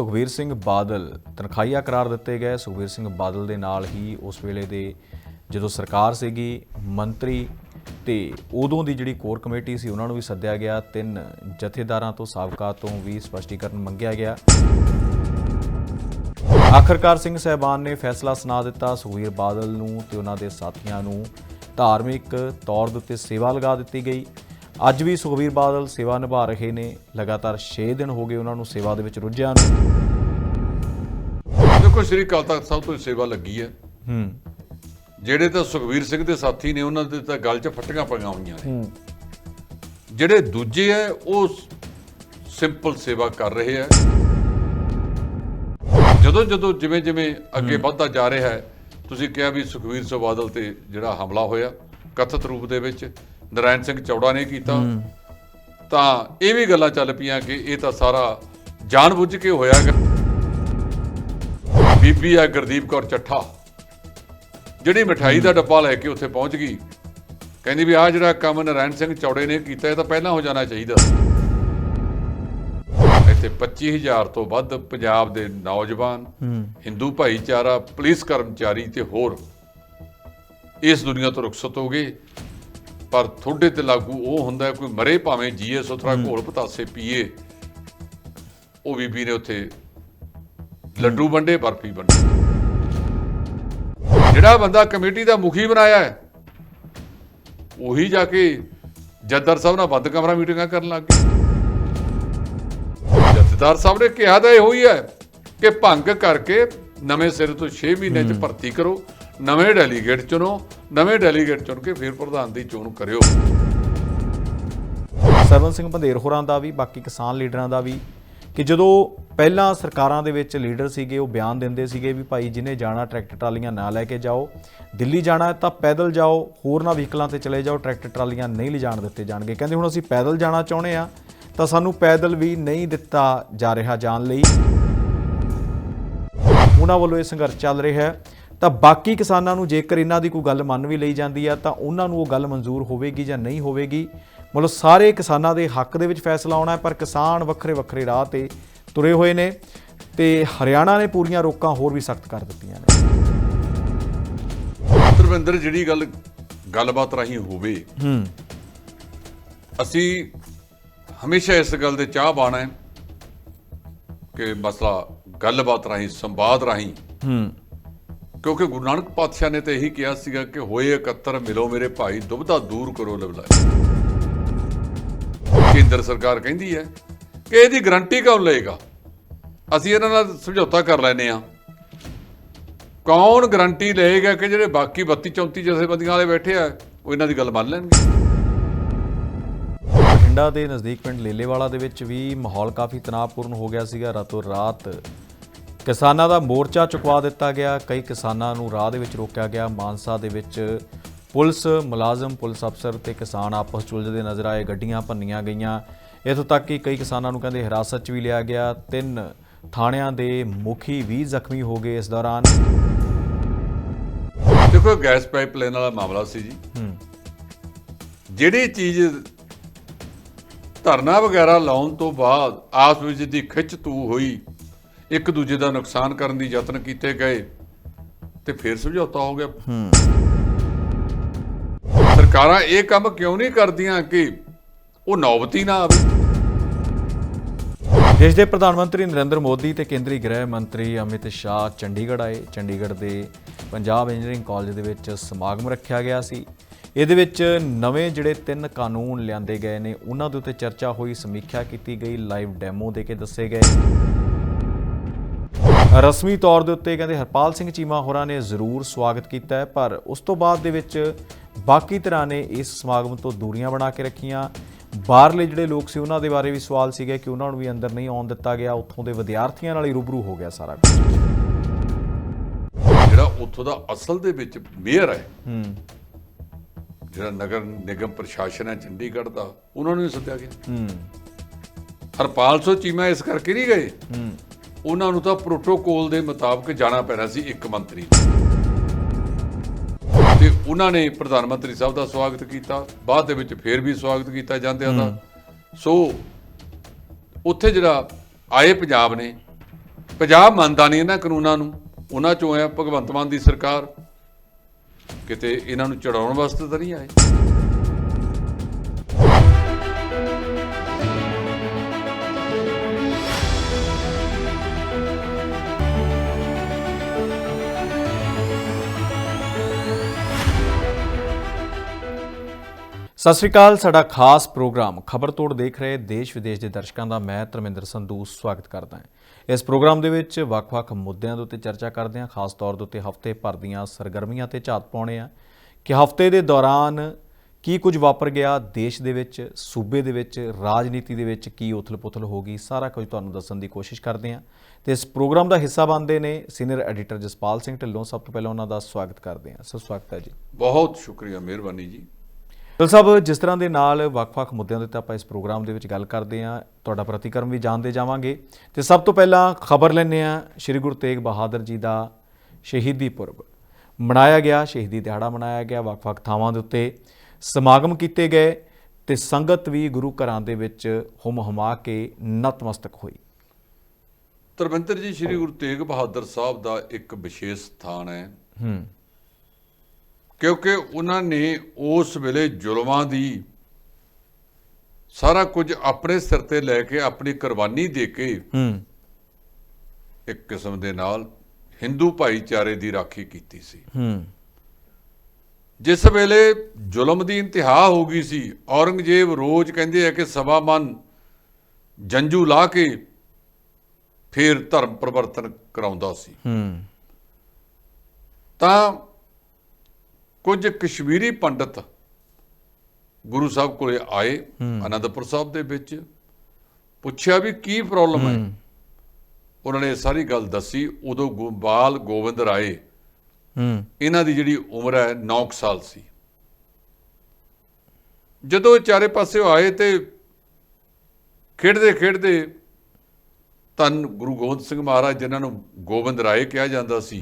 ਸੁਖਵੀਰ ਸਿੰਘ ਬਾਦਲ ਤਨਖਾਹੀਆ ਕਰਾਰ ਦਿੱਤੇ ਗਏ। ਸੁਖਵੀਰ ਸਿੰਘ ਬਾਦਲ ਦੇ ਨਾਲ ਹੀ ਉਸ ਵੇਲੇ ਦੇ ਜਦੋਂ ਸਰਕਾਰ ਸੀਗੀ, ਮੰਤਰੀ ਤੇ ਉਦੋਂ ਦੀ ਜਿਹੜੀ ਕੋਰ ਕਮੇਟੀ ਸੀ, ਉਹਨਾਂ ਨੂੰ ਵੀ ਸੱਦਿਆ ਗਿਆ। ਤਿੰਨ ਜਥੇਦਾਰਾਂ ਤੋਂ ਸਾਬਕਾ ਤੋਂ ਵੀ ਸਪਸ਼ਟੀਕਰਨ ਮੰਗਿਆ ਗਿਆ। ਆਖਰਕਾਰ ਸਿੰਘ ਸਹਿਬਾਨ ਨੇ ਫੈਸਲਾ ਸੁਣਾ ਦਿੱਤਾ। ਸੁਖਵੀਰ ਬਾਦਲ ਨੂੰ ਤੇ ਉਹਨਾਂ ਦੇ ਸਾਥੀਆਂ ਨੂੰ ਧਾਰਮਿਕ ਤੌਰ ਦੇ ਉੱਤੇ ਸੇਵਾ ਲਗਾ ਦਿੱਤੀ ਗਈ। ਅੱਜ ਵੀ ਸੁਖਵੀਰ ਬਾਦਲ ਸੇਵਾ ਨਿਭਾ ਰਹੇ ਨੇ। ਲਗਾਤਾਰ 6 ਦਿਨ ਹੋ ਗਏ ਉਹਨਾਂ ਨੂੰ ਸੇਵਾ ਦੇ ਵਿੱਚ ਰੁੱਝਿਆ ਨੂੰ। ਦੇਖੋ ਸ੍ਰੀ ਅਕਾਲ ਤਖਤ ਸਾਹਿਬ ਤੋਂ ਸੇਵਾ ਲੱਗੀ ਹੈ। ਹੂੰ। ਜਿਹੜੇ ਤਾਂ ਸੁਖਵੀਰ ਸਿੰਘ ਦੇ ਸਾਥੀ ਨੇ ਉਹਨਾਂ ਦੇ ਤਾਂ ਗੱਲ 'ਚ ਫੱਟੀਆਂ ਪਈਆਂ ਹੋਈਆਂ ਨੇ। ਜਿਹੜੇ ਦੂਜੇ ਹੈ ਉਹ ਸਿੰਪਲ ਸੇਵਾ ਕਰ ਰਹੇ ਹੈ। ਜਦੋਂ ਜਦੋਂ ਜਿਵੇਂ ਜਿਵੇਂ ਅੱਗੇ ਵੱਧਦਾ ਜਾ ਰਿਹਾ ਹੈ ਤੁਸੀਂ ਕਿਹਾ ਵੀ ਸੁਖਵੀਰ ਸਿੰਘ ਬਾਦਲ ਤੇ ਜਿਹੜਾ ਹਮਲਾ ਹੋਇਆ ਕਥਿਤ ਰੂਪ ਦੇ ਵਿੱਚ। ਨਰਾਇਣ ਸਿੰਘ ਚੌੜਾ ਨੇ ਕੀਤਾ। ਤਾਂ ਇਹ ਵੀ ਗੱਲਾਂ ਚੱਲ ਪਈਆਂ ਕਿ ਇਹ ਤਾਂ ਸਾਰਾ ਜਾਣਬੁੱਝ ਕੇ ਹੋਇਆ ਬੀਬੀ ਆ ਗੁਰਦੀਪ ਕੌਰ ਚੱਠਾ, ਜਿਹੜੀ ਮਠਾਈ ਦਾ ਡੱਬਾ ਲੈ ਕੇ ਉੱਥੇ ਪਹੁੰਚ ਗਈ। ਕਹਿੰਦੀ ਵੀ ਆ ਜਿਹੜਾ ਕੰਮ ਨਰਾਇਣ ਸਿੰਘ ਚੌੜੇ ਨੇ ਕੀਤਾ, ਇਹ ਤਾਂ ਪਹਿਲਾਂ ਹੋ ਜਾਣਾ ਚਾਹੀਦਾ। ਇੱਥੇ 25000 ਤੋਂ ਵੱਧ ਪੰਜਾਬ ਦੇ ਨੌਜਵਾਨ, ਹਿੰਦੂ ਭਾਈਚਾਰਾ, ਪੁਲਿਸ ਕਰਮਚਾਰੀ ਤੇ ਹੋਰ ਇਸ ਦੁਨੀਆ ਤੋਂ ਰੁਖਸਤ ਹੋ ਗਏ। ਪਰ ਤੁਹਾਡੇ ਤੇ ਲਾਗੂ ਉਹ ਹੁੰਦਾ ਕੋਈ ਮਰੇ ਭਾਵੇਂ ਜੀਏ ਸੁਥਰਾ ਘੋਲ ਪਤਾਸੇ ਪੀਏ। ਉਹ ਬੀਬੀ ਨੇ ਉੱਥੇ ਲੱਡੂ ਵੰਡੇ ਬਰਫੀ ਵੰਡੀ। ਜਿਹੜਾ ਬੰਦਾ ਕਮੇਟੀ ਦਾ ਮੁਖੀ ਬਣਾਇਆ ਹੈ ਉਹੀ ਜਾ ਕੇ ਜੱਦਰ ਸਾਹਿਬ ਨਾਲ ਬੰਦ ਕਮਰਾ ਮੀਟਿੰਗਾਂ ਕਰਨ ਲੱਗ ਗਏ ਜਥੇਦਾਰ ਸਾਹਿਬ ਨੇ ਕਿਹਾ ਤਾਂ ਇਹੋ ਹੀ ਹੈ ਕਿ ਭੰਗ ਕਰਕੇ ਨਵੇਂ ਸਿਰ ਤੋਂ 6 ਮਹੀਨੇ ਚ ਭਰਤੀ ਕਰੋ। ਨਵੇਂ ਡੈਲੀਗੇਟ ਚੁਣੋ, ਨਵੇਂ ਡੈਲੀਗੇਟ ਚੁਣ ਕੇ ਫਿਰ ਪ੍ਰਧਾਨ ਦੀ ਚੋਣ ਕਰਿਓ। ਸਰਵਨ ਸਿੰਘ ਬੰਦੇਰ ਹੋਰਾਂ ਦਾ ਵੀ, ਬਾਕੀ ਕਿਸਾਨ ਲੀਡਰਾਂ ਦਾ ਵੀ, ਕਿ ਜਦੋਂ ਪਹਿਲਾਂ ਸਰਕਾਰਾਂ ਦੇ ਵਿੱਚ ਲੀਡਰ ਸੀਗੇ, ਉਹ ਬਿਆਨ ਦਿੰਦੇ ਸੀਗੇ ਵੀ ਭਾਈ ਜਿਹਨੇ ਜਾਣਾ, ਟਰੈਕਟਰ ਟਰਾਲੀਆਂ ਨਾ ਲੈ ਕੇ ਜਾਓ। ਦਿੱਲੀ ਜਾਣਾ ਤਾਂ ਪੈਦਲ ਜਾਓ, ਹੋਰਨਾਂ ਵਹੀਕਲਾਂ ਤੇ ਚਲੇ ਜਾਓ, ਟਰੈਕਟਰ ਟਰਾਲੀਆਂ ਨਹੀਂ ਲਿਜਾਣ ਦਿੱਤੇ ਜਾਣਗੇ। ਕਹਿੰਦੇ ਹੁਣ ਅਸੀਂ ਪੈਦਲ ਜਾਣਾ ਚਾਹੁੰਦੇ ਆ ਤਾਂ ਸਾਨੂੰ ਪੈਦਲ ਵੀ ਨਹੀਂ ਦਿੱਤਾ ਜਾ ਰਿਹਾ ਜਾਣ ਲਈ। ਉਹਨਾਂ ਵੱਲੋਂ ਇਹ ਸੰਘਰਸ਼ ਚੱਲ ਰਿਹਾ ਹੈ। ਤਾਂ ਬਾਕੀ ਕਿਸਾਨਾਂ ਨੂੰ ਜੇਕਰ ਇਹਨਾਂ ਦੀ ਕੋਈ ਗੱਲ ਮੰਨ ਵੀ ਲਈ ਜਾਂਦੀ ਆ ਤਾਂ ਉਹਨਾਂ ਨੂੰ ਉਹ ਗੱਲ ਮਨਜ਼ੂਰ ਹੋਵੇਗੀ ਜਾਂ ਨਹੀਂ ਹੋਵੇਗੀ। ਮਤਲਬ ਸਾਰੇ ਕਿਸਾਨਾਂ ਦੇ ਹੱਕ ਦੇ ਵਿੱਚ ਫੈਸਲਾ ਆਉਣਾ ਹੈ ਪਰ ਕਿਸਾਨ ਵੱਖਰੇ ਵੱਖਰੇ ਰਾਹ ਤੇ ਤੁਰੇ ਹੋਏ ਨੇ ਤੇ ਹਰਿਆਣਾ ਨੇ ਪੂਰੀਆਂ ਰੋਕਾਂ ਹੋਰ ਵੀ ਸਖਤ ਕਰ ਦਿੱਤੀਆਂ ਨੇ। ਧਰਮਿੰਦਰ ਜਿਹੜੀ ਗੱਲ ਗੱਲਬਾਤ ਰਾਹੀਂ ਹੋਵੇ ਹੂੰ। ਅਸੀਂ ਹਮੇਸ਼ਾ ਇਸ ਗੱਲ ਦੇ ਚਾਹ ਬਾਣਾ ਹੈ ਕਿ ਮਸਲਾ ਗੱਲਬਾਤ ਰਾਹੀਂ ਸੰਵਾਦ ਰਾਹੀਂ ਹੂੰ। ਕਿਉਂਕਿ ਗੁਰੂ ਨਾਨਕ ਪਾਤਸ਼ਾਹ ਨੇ ਤਾਂ ਇਹੀ ਕਿਹਾ ਸੀਗਾ ਕਿ ਹੋਏ ਇਕੱਤਰ, ਮਿਲੋ ਮੇਰੇ ਭਾਈ ਦੁਬਦਾ ਦੂਰ ਕਰੋ ਲਵਲਾਏ ਕੇਂਦਰ ਸਰਕਾਰ ਕਹਿੰਦੀ ਹੈ ਕਿ ਇਹਦੀ ਗਰੰਟੀ ਕੌਣ ਲਏਗਾ? ਅਸੀਂ ਇਹਨਾਂ ਨਾਲ ਸਮਝੌਤਾ ਕਰ ਲੈਨੇ ਆ ਕੌਣ ਗਰੰਟੀ ਲਏਗਾ ਕਿ ਜਿਹੜੇ ਬਾਕੀ 32 34 ਜਥੇਬੰਦੀਆਂ ਵਾਲੇ ਬੈਠੇ ਆ, ਉਹ ਇਹਨਾਂ ਦੀ ਗੱਲ ਮੰਨ ਲੈਣਗੇ? ਬਠਿੰਡਾ ਦੇ ਨਜ਼ਦੀਕ ਪਿੰਡ ਲੇਲੇਵਾਲਾ ਦੇ ਵਿੱਚ ਵੀ ਮਾਹੌਲ ਕਾਫੀ ਤਣਾਅਪੂਰਨ ਹੋ ਗਿਆ ਸੀਗਾ। ਰਾਤੋਂ ਰਾਤ ਕਿਸਾਨਾਂ ਦਾ ਮੋਰਚਾ ਚੁਕਵਾ ਦਿੱਤਾ ਗਿਆ। ਕਈ ਕਿਸਾਨਾਂ ਨੂੰ ਰਾਹ ਦੇ ਵਿੱਚ ਰੋਕਿਆ ਗਿਆ। ਮਾਨਸਾ ਦੇ ਵਿੱਚ ਪੁਲਿਸ ਮੁਲਾਜ਼ਮ ਪੁਲਿਸ ਅਫਸਰ ਤੇ ਕਿਸਾਨ ਆਪਸ 'ਚ ਉਲਝਦੇ ਨਜ਼ਰ ਆਏ। ਗੱਡੀਆਂ ਭੰਨੀਆਂ ਗਈਆਂ। ਇੱਥੋਂ ਤੱਕ ਕਿ ਕਈ ਕਿਸਾਨਾਂ ਨੂੰ ਕਹਿੰਦੇ ਹਿਰਾਸਤ 'ਚ ਵੀ ਲਿਆ ਗਿਆ। ਤਿੰਨ ਥਾਣਿਆਂ ਦੇ ਮੁਖੀ ਵੀ ਜ਼ਖਮੀ ਹੋ ਗਏ ਇਸ ਦੌਰਾਨ। ਦੇਖੋ ਗੈਸ ਪਾਈਪਲਾਈਨ ਵਾਲਾ ਮਾਮਲਾ ਸੀ ਜੀ। ਹੂੰ। ਜਿਹੜੀ ਚੀਜ਼ ਧਰਨਾ ਵਗੈਰਾ ਲਾਉਣ ਤੋਂ ਬਾਅਦ ਆਪਸ ਵਿੱਚ ਦੀ ਖਿੱਚ ਤੂ ਹੋਈ ਇੱਕ ਦੂਜੇ ਦਾ ਨੁਕਸਾਨ ਕਰਨ ਦੀ ਯਤਨ ਕੀਤੇ ਗਏ ਤੇ ਫਿਰ ਸਮਝੌਤਾ ਹੋ ਗਿਆ। ਸਰਕਾਰਾਂ ਇਹ ਕੰਮ ਕਿਉਂ ਨਹੀਂ ਕਰਦੀਆਂ ਕਿ ਉਹ ਨੌਬਤੀ ਨਾ ਆਵੇ? ਦੇਸ਼ ਦੇ ਪ੍ਰਧਾਨ ਮੰਤਰੀ ਨਰਿੰਦਰ ਮੋਦੀ ਤੇ ਕੇਂਦਰੀ ਗ੍ਰਹਿ ਮੰਤਰੀ ਅਮਿਤ ਸ਼ਾਹ ਚੰਡੀਗੜ੍ਹ ਆਏ। ਚੰਡੀਗੜ੍ਹ ਦੇ ਪੰਜਾਬ ਇੰਜੀਨੀਅਰਿੰਗ ਕਾਲਜ ਦੇ ਵਿੱਚ ਸਮਾਗਮ ਰੱਖਿਆ ਗਿਆ ਸੀ। ਇਹਦੇ ਵਿੱਚ ਨਵੇਂ ਜਿਹੜੇ ਤਿੰਨ ਕਾਨੂੰਨ ਲਿਆਂਦੇ ਗਏ ਨੇ ਉਹਨਾਂ ਦੇ ਉੱਤੇ ਚਰਚਾ ਹੋਈ ਸਮੀਖਿਆ ਕੀਤੀ ਗਈ ਲਾਈਵ ਡੈਮੋ ਦੇ ਕੇ ਦੱਸੇ ਗਏ। ਰਸਮੀ ਤੌਰ ਦੇ ਉੱਤੇ ਕਹਿੰਦੇ ਹਰਪਾਲ ਸਿੰਘ ਚੀਮਾ ਹੋਰਾਂ ਨੇ ਜ਼ਰੂਰ ਸਵਾਗਤ ਕੀਤਾ ਹੈ ਪਰ ਉਸ ਤੋਂ ਬਾਅਦ ਦੇ ਵਿੱਚ ਬਾਕੀ ਤਰ੍ਹਾਂ ਨੇ ਇਸ ਸਮਾਗਮ ਤੋਂ ਦੂਰੀਆਂ ਬਣਾ ਕੇ ਰੱਖੀਆਂ। ਬਾਹਰਲੇ ਜਿਹੜੇ ਲੋਕ ਸੀ ਉਹਨਾਂ ਦੇ ਬਾਰੇ ਵੀ ਸਵਾਲ ਸੀਗੇ ਕਿ ਉਹਨਾਂ ਨੂੰ ਵੀ ਅੰਦਰ ਨਹੀਂ ਆਉਣ ਦਿੱਤਾ ਗਿਆ। ਉੱਥੋਂ ਦੇ ਵਿਦਿਆਰਥੀਆਂ ਨਾਲ ਹੀ ਰੂਬਰੂ ਹੋ ਗਿਆ ਸਾਰਾ ਕੁਝ। ਜਿਹੜਾ ਉੱਥੋਂ ਦਾ ਅਸਲ ਦੇ ਵਿੱਚ ਮੇਅਰ ਹੈ ਹੂੰ। ਜਿਹੜਾ ਨਗਰ ਨਿਗਮ ਪ੍ਰਸ਼ਾਸਨ ਹੈ ਚੰਡੀਗੜ੍ਹ ਦਾ ਉਹਨਾਂ ਨੂੰ ਸੱਦਿਆ ਗਿਆ। ਹੂੰ। ਹਰਪਾਲ ਸੋ ਚੀਮਾ ਇਸ ਕਰਕੇ ਨਹੀਂ ਗਏ। ਹੂੰ। ਉਹਨਾਂ ਨੂੰ ਤਾਂ ਪ੍ਰੋਟੋਕੋਲ ਦੇ ਮੁਤਾਬਕ ਜਾਣਾ ਪੈਣਾ ਸੀ ਇੱਕ ਮੰਤਰੀ। ਤੇ ਉਹਨਾਂ ਨੇ ਪ੍ਰਧਾਨ ਮੰਤਰੀ ਸਾਹਿਬ ਦਾ ਸਵਾਗਤ ਕੀਤਾ ਬਾਅਦ ਦੇ ਵਿੱਚ ਫੇਰ ਵੀ ਸਵਾਗਤ ਕੀਤਾ ਜਾਂਦਿਆਂ ਦਾ। ਸੋ ਉੱਥੇ ਜਿਹੜਾ ਆਏ ਪੰਜਾਬ ਨੇ ਪੰਜਾਬ ਮੰਨਦਾ ਨਹੀਂ ਇਹਨਾਂ ਕਾਨੂੰਨਾਂ ਨੂੰ ਉਹਨਾਂ ਚੋਂ ਆ ਭਗਵੰਤ ਮਾਨ ਦੀ ਸਰਕਾਰ। ਕਿਤੇ ਇਹਨਾਂ ਨੂੰ ਚੜਾਉਣ ਵਾਸਤੇ ਤਾਂ ਨਹੀਂ ਆਏ। ਸਤਿ ਸ੍ਰੀ ਅਕਾਲ, ਸਾਡਾ ਖਾਸ ਪ੍ਰੋਗਰਾਮ ਖਬਰ ਤੋੜ ਦੇਖ ਰਹੇ ਦੇਸ਼ ਵਿਦੇਸ਼ ਦੇ ਦਰਸ਼ਕਾਂ ਦਾ ਮੈਂ ਧਰਮਿੰਦਰ ਸੰਧੂ ਸਵਾਗਤ ਕਰਦਾ ਹਾਂ। ਇਸ ਪ੍ਰੋਗਰਾਮ ਦੇ ਵਿੱਚ ਵੱਖ-ਵੱਖ ਮੁੱਦਿਆਂ ਦੇ ਉੱਤੇ ਚਰਚਾ ਕਰਦੇ ਹਾਂ, ਖਾਸ ਤੌਰ ਦੇ ਉੱਤੇ ਹਫ਼ਤੇ ਭਰ ਦੀਆਂ ਸਰਗਰਮੀਆਂ ਤੇ ਝਾਤ ਪਾਉਣੇ ਆ ਕਿ ਹਫ਼ਤੇ ਦੇ ਦੌਰਾਨ ਕੀ ਕੁਝ ਵਾਪਰ ਗਿਆ, ਦੇਸ਼ ਦੇ ਵਿੱਚ, ਸੂਬੇ ਦੇ ਵਿੱਚ, ਰਾਜਨੀਤੀ ਦੇ ਵਿੱਚ ਕੀ ਉਥਲ-ਪੁਥਲ ਹੋ ਗਈ, ਸਾਰਾ ਕੁਝ ਤੁਹਾਨੂੰ ਦੱਸਣ ਦੀ ਕੋਸ਼ਿਸ਼ ਕਰਦੇ ਹਾਂ। ਤੇ ਇਸ ਪ੍ਰੋਗਰਾਮ ਦਾ ਹਿੱਸਾ ਬਣਦੇ ਨੇ ਸੀਨੀਅਰ ਐਡੀਟਰ ਜਸਪਾਲ ਸਿੰਘ ਢਿੱਲੋਂ, ਸਭ ਤੋਂ ਪਹਿਲਾਂ ਉਹਨਾਂ ਦਾ ਸਵਾਗਤ ਕਰਦੇ ਹਾਂ। ਸੋ ਸਵਾਗਤ ਹੈ ਜੀ। ਬਹੁਤ ਸ਼ੁਕਰੀਆ, ਮਿਹਰਬਾਨੀ ਜੀ। ਦਿਲ ਸਾਹਿਬ ਜਿਸ ਤਰ੍ਹਾਂ ਦੇ ਨਾਲ ਵੱਖ-ਵੱਖ ਮੁੱਦਿਆਂ ਦੇ ਉੱਤੇ ਆਪਾਂ ਇਸ ਪ੍ਰੋਗਰਾਮ ਦੇ ਵਿੱਚ ਗੱਲ ਕਰਦੇ ਹਾਂ ਤੁਹਾਡਾ ਪ੍ਰਤੀਕਰਮ ਵੀ ਜਾਣਦੇ ਜਾਵਾਂਗੇ। ਤੇ ਸਭ ਤੋਂ ਪਹਿਲਾਂ ਖਬਰ ਲੈਂਦੇ ਹਾਂ ਸ੍ਰੀ ਗੁਰੂ ਤੇਗ ਬਹਾਦਰ ਜੀ ਦਾ ਸ਼ਹੀਦੀ ਪੁਰਬ। ਮਨਾਇਆ ਗਿਆ ਸ਼ਹੀਦੀ ਦਿਹਾੜਾ ਮਨਾਇਆ ਗਿਆ ਵੱਖ-ਵੱਖ ਥਾਵਾਂ ਦੇ ਉੱਤੇ। ਸਮਾਗਮ ਕੀਤੇ ਗਏ ਤੇ ਸੰਗਤ ਵੀ ਗੁਰੂ ਘਰਾਂ ਦੇ ਵਿੱਚ ਹੁਮ ਹੁਮਾ ਕੇ ਨਤਮਸਤਕ ਹੋਈ। ਧਰਮਿੰਦਰ ਜੀ ਸ੍ਰੀ ਗੁਰੂ ਤੇਗ ਬਹਾਦਰ ਸਾਹਿਬ ਦਾ ਇੱਕ ਵਿਸ਼ੇਸ਼ ਸਥਾਨ ਹੈ। ਹੂੰ। ਕਿਉਂਕਿ ਉਹਨਾਂ ਨੇ ਉਸ ਵੇਲੇ ਜ਼ੁਲਮਾਂ ਦੀ ਸਾਰਾ ਕੁਝ ਆਪਣੇ ਸਿਰ ਤੇ ਲੈ ਕੇ ਆਪਣੀ ਕੁਰਬਾਨੀ ਦੇ ਕੇ ਹੂੰ। ਇੱਕ ਕਿਸਮ ਦੇ ਨਾਲ ਹਿੰਦੂ ਭਾਈਚਾਰੇ ਦੀ ਰਾਖੀ ਕੀਤੀ ਸੀ। ਹੂੰ। ਜਿਸ ਵੇਲੇ ਜ਼ੁਲਮ ਦੀ ਇੰਤਹਾ ਹੋ ਗਈ ਸੀ ਔਰੰਗਜ਼ੇਬ ਰੋਜ਼ ਕਹਿੰਦੇ ਆ ਕਿ ਸਵਾ ਮਨ ਜੰਜੂ ਲਾ ਕੇ ਫਿਰ ਧਰਮ ਪਰਿਵਰਤਨ ਕਰਾਉਂਦਾ ਸੀ। ਹੂੰ। ਤਾਂ ਕੁਝ ਕਸ਼ਮੀਰੀ ਪੰਡਤ ਗੁਰੂ ਸਾਹਿਬ ਕੋਲੇ ਆਏ ਅਨੰਦਪੁਰ ਸਾਹਿਬ ਦੇ ਵਿੱਚ ਪੁੱਛਿਆ ਵੀ ਕੀ ਪ੍ਰੋਬਲਮ ਹੈ? ਉਹਨਾਂ ਨੇ ਸਾਰੀ ਗੱਲ ਦੱਸੀ। ਉਦੋਂ ਗੋਪਾਲ ਗੋਬਿੰਦ ਰਾਏ ਹੂੰ। ਇਹਨਾਂ ਦੀ ਜਿਹੜੀ ਉਮਰ ਹੈ 9 ਸਾਲ ਸੀ। ਜਦੋਂ ਇਹ ਚਾਰੇ ਪਾਸੇ ਆਏ ਤੇ ਖੇਡਦੇ ਖੇਡਦੇ ਤਨ ਗੁਰੂ ਗੋਬਿੰਦ ਸਿੰਘ ਮਹਾਰਾਜ ਜਿਨ੍ਹਾਂ ਨੂੰ ਗੋਬਿੰਦ ਰਾਏ ਕਿਹਾ ਜਾਂਦਾ ਸੀ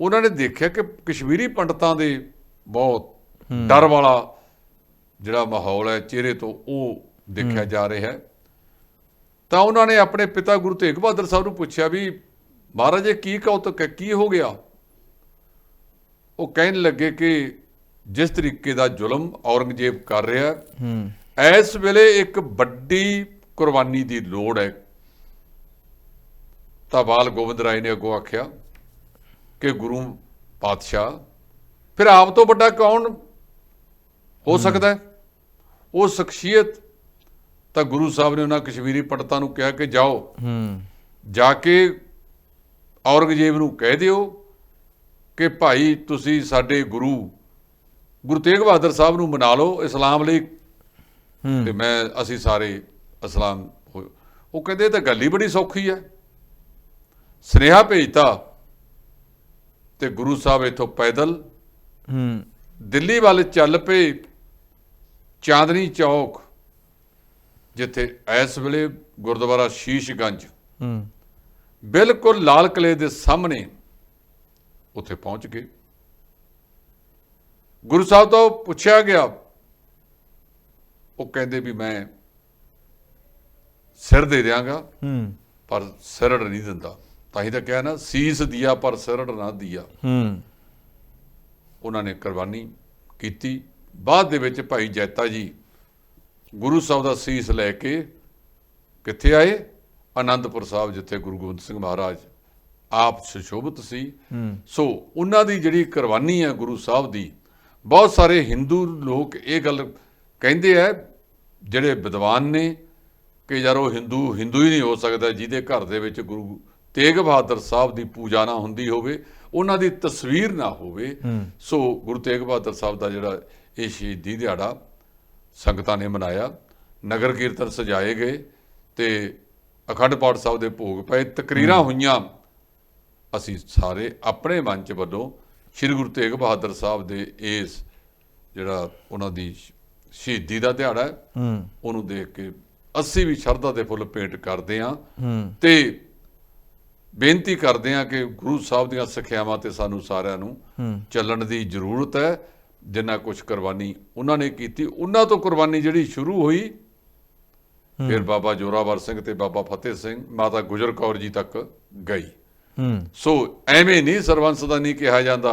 ਉਹਨਾਂ ਨੇ ਦੇਖਿਆ ਕਿ ਕਸ਼ਮੀਰੀ ਪੰਡਤਾਂ ਦੇ ਬਹੁਤ ਡਰ ਵਾਲਾ ਜਿਹੜਾ ਮਾਹੌਲ ਹੈ ਚਿਹਰੇ ਤੋਂ ਉਹ ਦੇਖਿਆ ਜਾ ਰਿਹਾ ਹੈ। ਤਾਂ ਉਹਨਾਂ ਨੇ ਆਪਣੇ ਪਿਤਾ ਗੁਰੂ ਤੇਗ ਬਹਾਦਰ ਸਾਹਿਬ ਨੂੰ ਪੁੱਛਿਆ ਵੀ ਮਹਾਰਾਜ ਇਹ ਕੀ ਕੌਤਕ ਹੈ ਕੀ ਹੋ ਗਿਆ? ਉਹ ਕਹਿਣ ਲੱਗੇ ਕਿ ਜਿਸ ਤਰੀਕੇ ਦਾ ਜ਼ੁਲਮ ਔਰੰਗਜ਼ੇਬ ਕਰ ਰਿਹਾ ਹੈ, ਹੂੰ। ਇਸ ਵੇਲੇ ਇੱਕ ਵੱਡੀ ਕੁਰਬਾਨੀ ਦੀ ਲੋੜ ਹੈ। ਤਾਂ ਬਾਲ ਗੋਬਿੰਦ ਰਾਏ ਨੇ ਅੱਗੋਂ ਆਖਿਆ ਕਿ ਗੁਰੂ ਪਾਤਸ਼ਾਹ ਫਿਰ ਆਪ ਤੋਂ ਵੱਡਾ ਕੌਣ ਹੋ ਸਕਦਾ ਹੈ? ਉਹ ਸ਼ਖਸੀਅਤ। ਤਾਂ ਗੁਰੂ ਸਾਹਿਬ ਨੇ ਉਹਨਾਂ ਕਸ਼ਮੀਰੀ ਪੰਡਤਾਂ ਨੂੰ ਕਿਹਾ ਕਿ ਜਾਓ ਹੂੰ। ਜਾ ਕੇ ਔਰੰਗਜ਼ੇਬ ਨੂੰ ਕਹਿ ਦਿਓ ਕਿ ਭਾਈ ਤੁਸੀਂ ਸਾਡੇ ਗੁਰੂ ਗੁਰੂ ਤੇਗ ਬਹਾਦਰ ਸਾਹਿਬ ਨੂੰ ਮਨਾ ਲਓ ਇਸਲਾਮ ਲਈ। ਹੂੰ। ਤੇ ਮੈਂ ਅਸੀਂ ਸਾਰੇ ਇਸਲਾਮ ਹੋ- ਉਹ ਕਹਿੰਦੇ ਤਾਂ ਗੱਲ ਹੀ ਬੜੀ ਸੌਖੀ ਹੈ। ਸਨੇਹਾ ਭੇਜਤਾ। ਤੇ ਗੁਰੂ ਸਾਹਿਬ ਇਥੋਂ ਪੈਦਲ ਹੂੰ। ਦਿੱਲੀ ਵੱਲ ਚੱਲ ਪਏ ਚਾਂਦਨੀ ਚੌਕ ਜਿੱਥੇ ਇਸ ਵੇਲੇ ਗੁਰਦੁਆਰਾ ਸ਼ੀਸ਼ਗੰਜ। ਹੂੰ। ਬਿਲਕੁਲ ਲਾਲ ਕਿਲੇ ਦੇ ਸਾਹਮਣੇ ਉੱਥੇ ਪਹੁੰਚ ਗਏ। ਗੁਰੂ ਸਾਹਿਬ ਤੋਂ ਪੁੱਛਿਆ ਗਿਆ ਉਹ ਕਹਿੰਦੇ ਵੀ ਮੈਂ ਸਿਰ ਦੇ ਦਿਆਂਗਾ ਹੂੰ। ਪਰ ਸਿਰੜ ਨਹੀਂ ਦਿੰਦਾ। ਤਾਂ ਹੀ ਤਾਂ ਕਿਹਾ ਨਾ ਸੀਸ ਦਿਆ ਪਰ ਸਿਰੜ ਨਾ ਦਿਆ। ਹੂੰ। ਉਹਨਾਂ ਨੇ ਕੁਰਬਾਨੀ ਕੀਤੀ। ਬਾਅਦ ਦੇ ਵਿੱਚ ਭਾਈ ਜੈਤਾ ਜੀ ਗੁਰੂ ਸਾਹਿਬ ਦਾ ਸੀਸ ਲੈ ਕੇ ਕਿੱਥੇ ਆਏ? ਆਨੰਦਪੁਰ ਸਾਹਿਬ ਜਿੱਥੇ ਗੁਰੂ ਗੋਬਿੰਦ ਸਿੰਘ ਮਹਾਰਾਜ ਆਪ ਸੁਸ਼ੋਭਿਤ ਸੀ। ਸੋ ਉਹਨਾਂ ਦੀ ਜਿਹੜੀ ਕੁਰਬਾਨੀ ਹੈ ਗੁਰੂ ਸਾਹਿਬ ਦੀ ਬਹੁਤ ਸਾਰੇ ਹਿੰਦੂ ਲੋਕ ਇਹ ਗੱਲ ਕਹਿੰਦੇ ਆ ਜਿਹੜੇ ਵਿਦਵਾਨ ਨੇ ਕਿ ਯਾਰ ਉਹ ਹਿੰਦੂ ਹਿੰਦੂ ਹੀ ਨਹੀਂ ਹੋ ਸਕਦਾ ਜਿਹਦੇ ਘਰ ਦੇ ਵਿੱਚ ਗੁਰੂ ਤੇਗ ਬਹਾਦਰ ਸਾਹਿਬ ਦੀ ਪੂਜਾ ਨਾ ਹੁੰਦੀ ਹੋਵੇ ਉਹਨਾਂ ਦੀ ਤਸਵੀਰ ਨਾ ਹੋਵੇ ਸੋ ਗੁਰੂ ਤੇਗ ਬਹਾਦਰ ਸਾਹਿਬ ਦਾ ਜਿਹੜਾ ਇਹ ਸ਼ਹੀਦੀ ਦਿਹਾੜਾ ਸੰਗਤਾਂ ਨੇ ਮਨਾਇਆ ਨਗਰ ਕੀਰਤਨ ਸਜਾਏ ਗਏ ਤੇ ਅਖੰਡ ਪਾਠ ਸਾਹਿਬ ਦੇ ਭੋਗ ਪਏ ਤਕਰੀਰਾਂ ਹੋਈਆਂ। ਅਸੀਂ ਸਾਰੇ ਆਪਣੇ ਮਨ ਚ ਵੱਲੋਂ ਸ੍ਰੀ ਗੁਰੂ ਤੇਗ ਬਹਾਦਰ ਸਾਹਿਬ ਦੇ ਇਸ ਜਿਹੜਾ ਉਹਨਾਂ ਦੀ ਸ਼ਹੀਦੀ ਦਾ ਦਿਹਾੜਾ ਹੈ ਉਹਨੂੰ ਦੇਖ ਕੇ ਅਸੀਂ ਵੀ ਸ਼ਰਧਾ ਦੇ ਫੁੱਲ ਭੇਟ ਕਰਦੇ ਹੂੰ। ਤੇ ਬੇਨਤੀ ਕਰਦੇ ਹਾਂ ਕਿ ਗੁਰੂ ਸਾਹਿਬ ਦੀਆਂ ਸਿੱਖਿਆਵਾਂ ਤੇ ਸਾਨੂੰ ਸਾਰਿਆਂ ਨੂੰ ਚੱਲਣ ਦੀ ਜ਼ਰੂਰਤ ਹੈ ਜਿੰਨਾ ਕੁਝ ਕੁਰਬਾਨੀ ਉਹਨਾਂ ਨੇ ਕੀਤੀ। ਉਹਨਾਂ ਤੋਂ ਕੁਰਬਾਨੀ ਜਿਹੜੀ ਸ਼ੁਰੂ ਹੋਈ ਫਿਰ ਬਾਬਾ ਜੋਰਾਵਰ ਸਿੰਘ ਤੇ ਬਾਬਾ ਫਤਿਹ ਸਿੰਘ ਮਾਤਾ ਗੁਜਰ ਕੌਰ ਜੀ ਤੱਕ ਗਈ। ਸੋ ਐਵੇਂ ਨਹੀਂ ਸਰਵੰਸ ਦਾ ਨਹੀਂ ਕਿਹਾ ਜਾਂਦਾ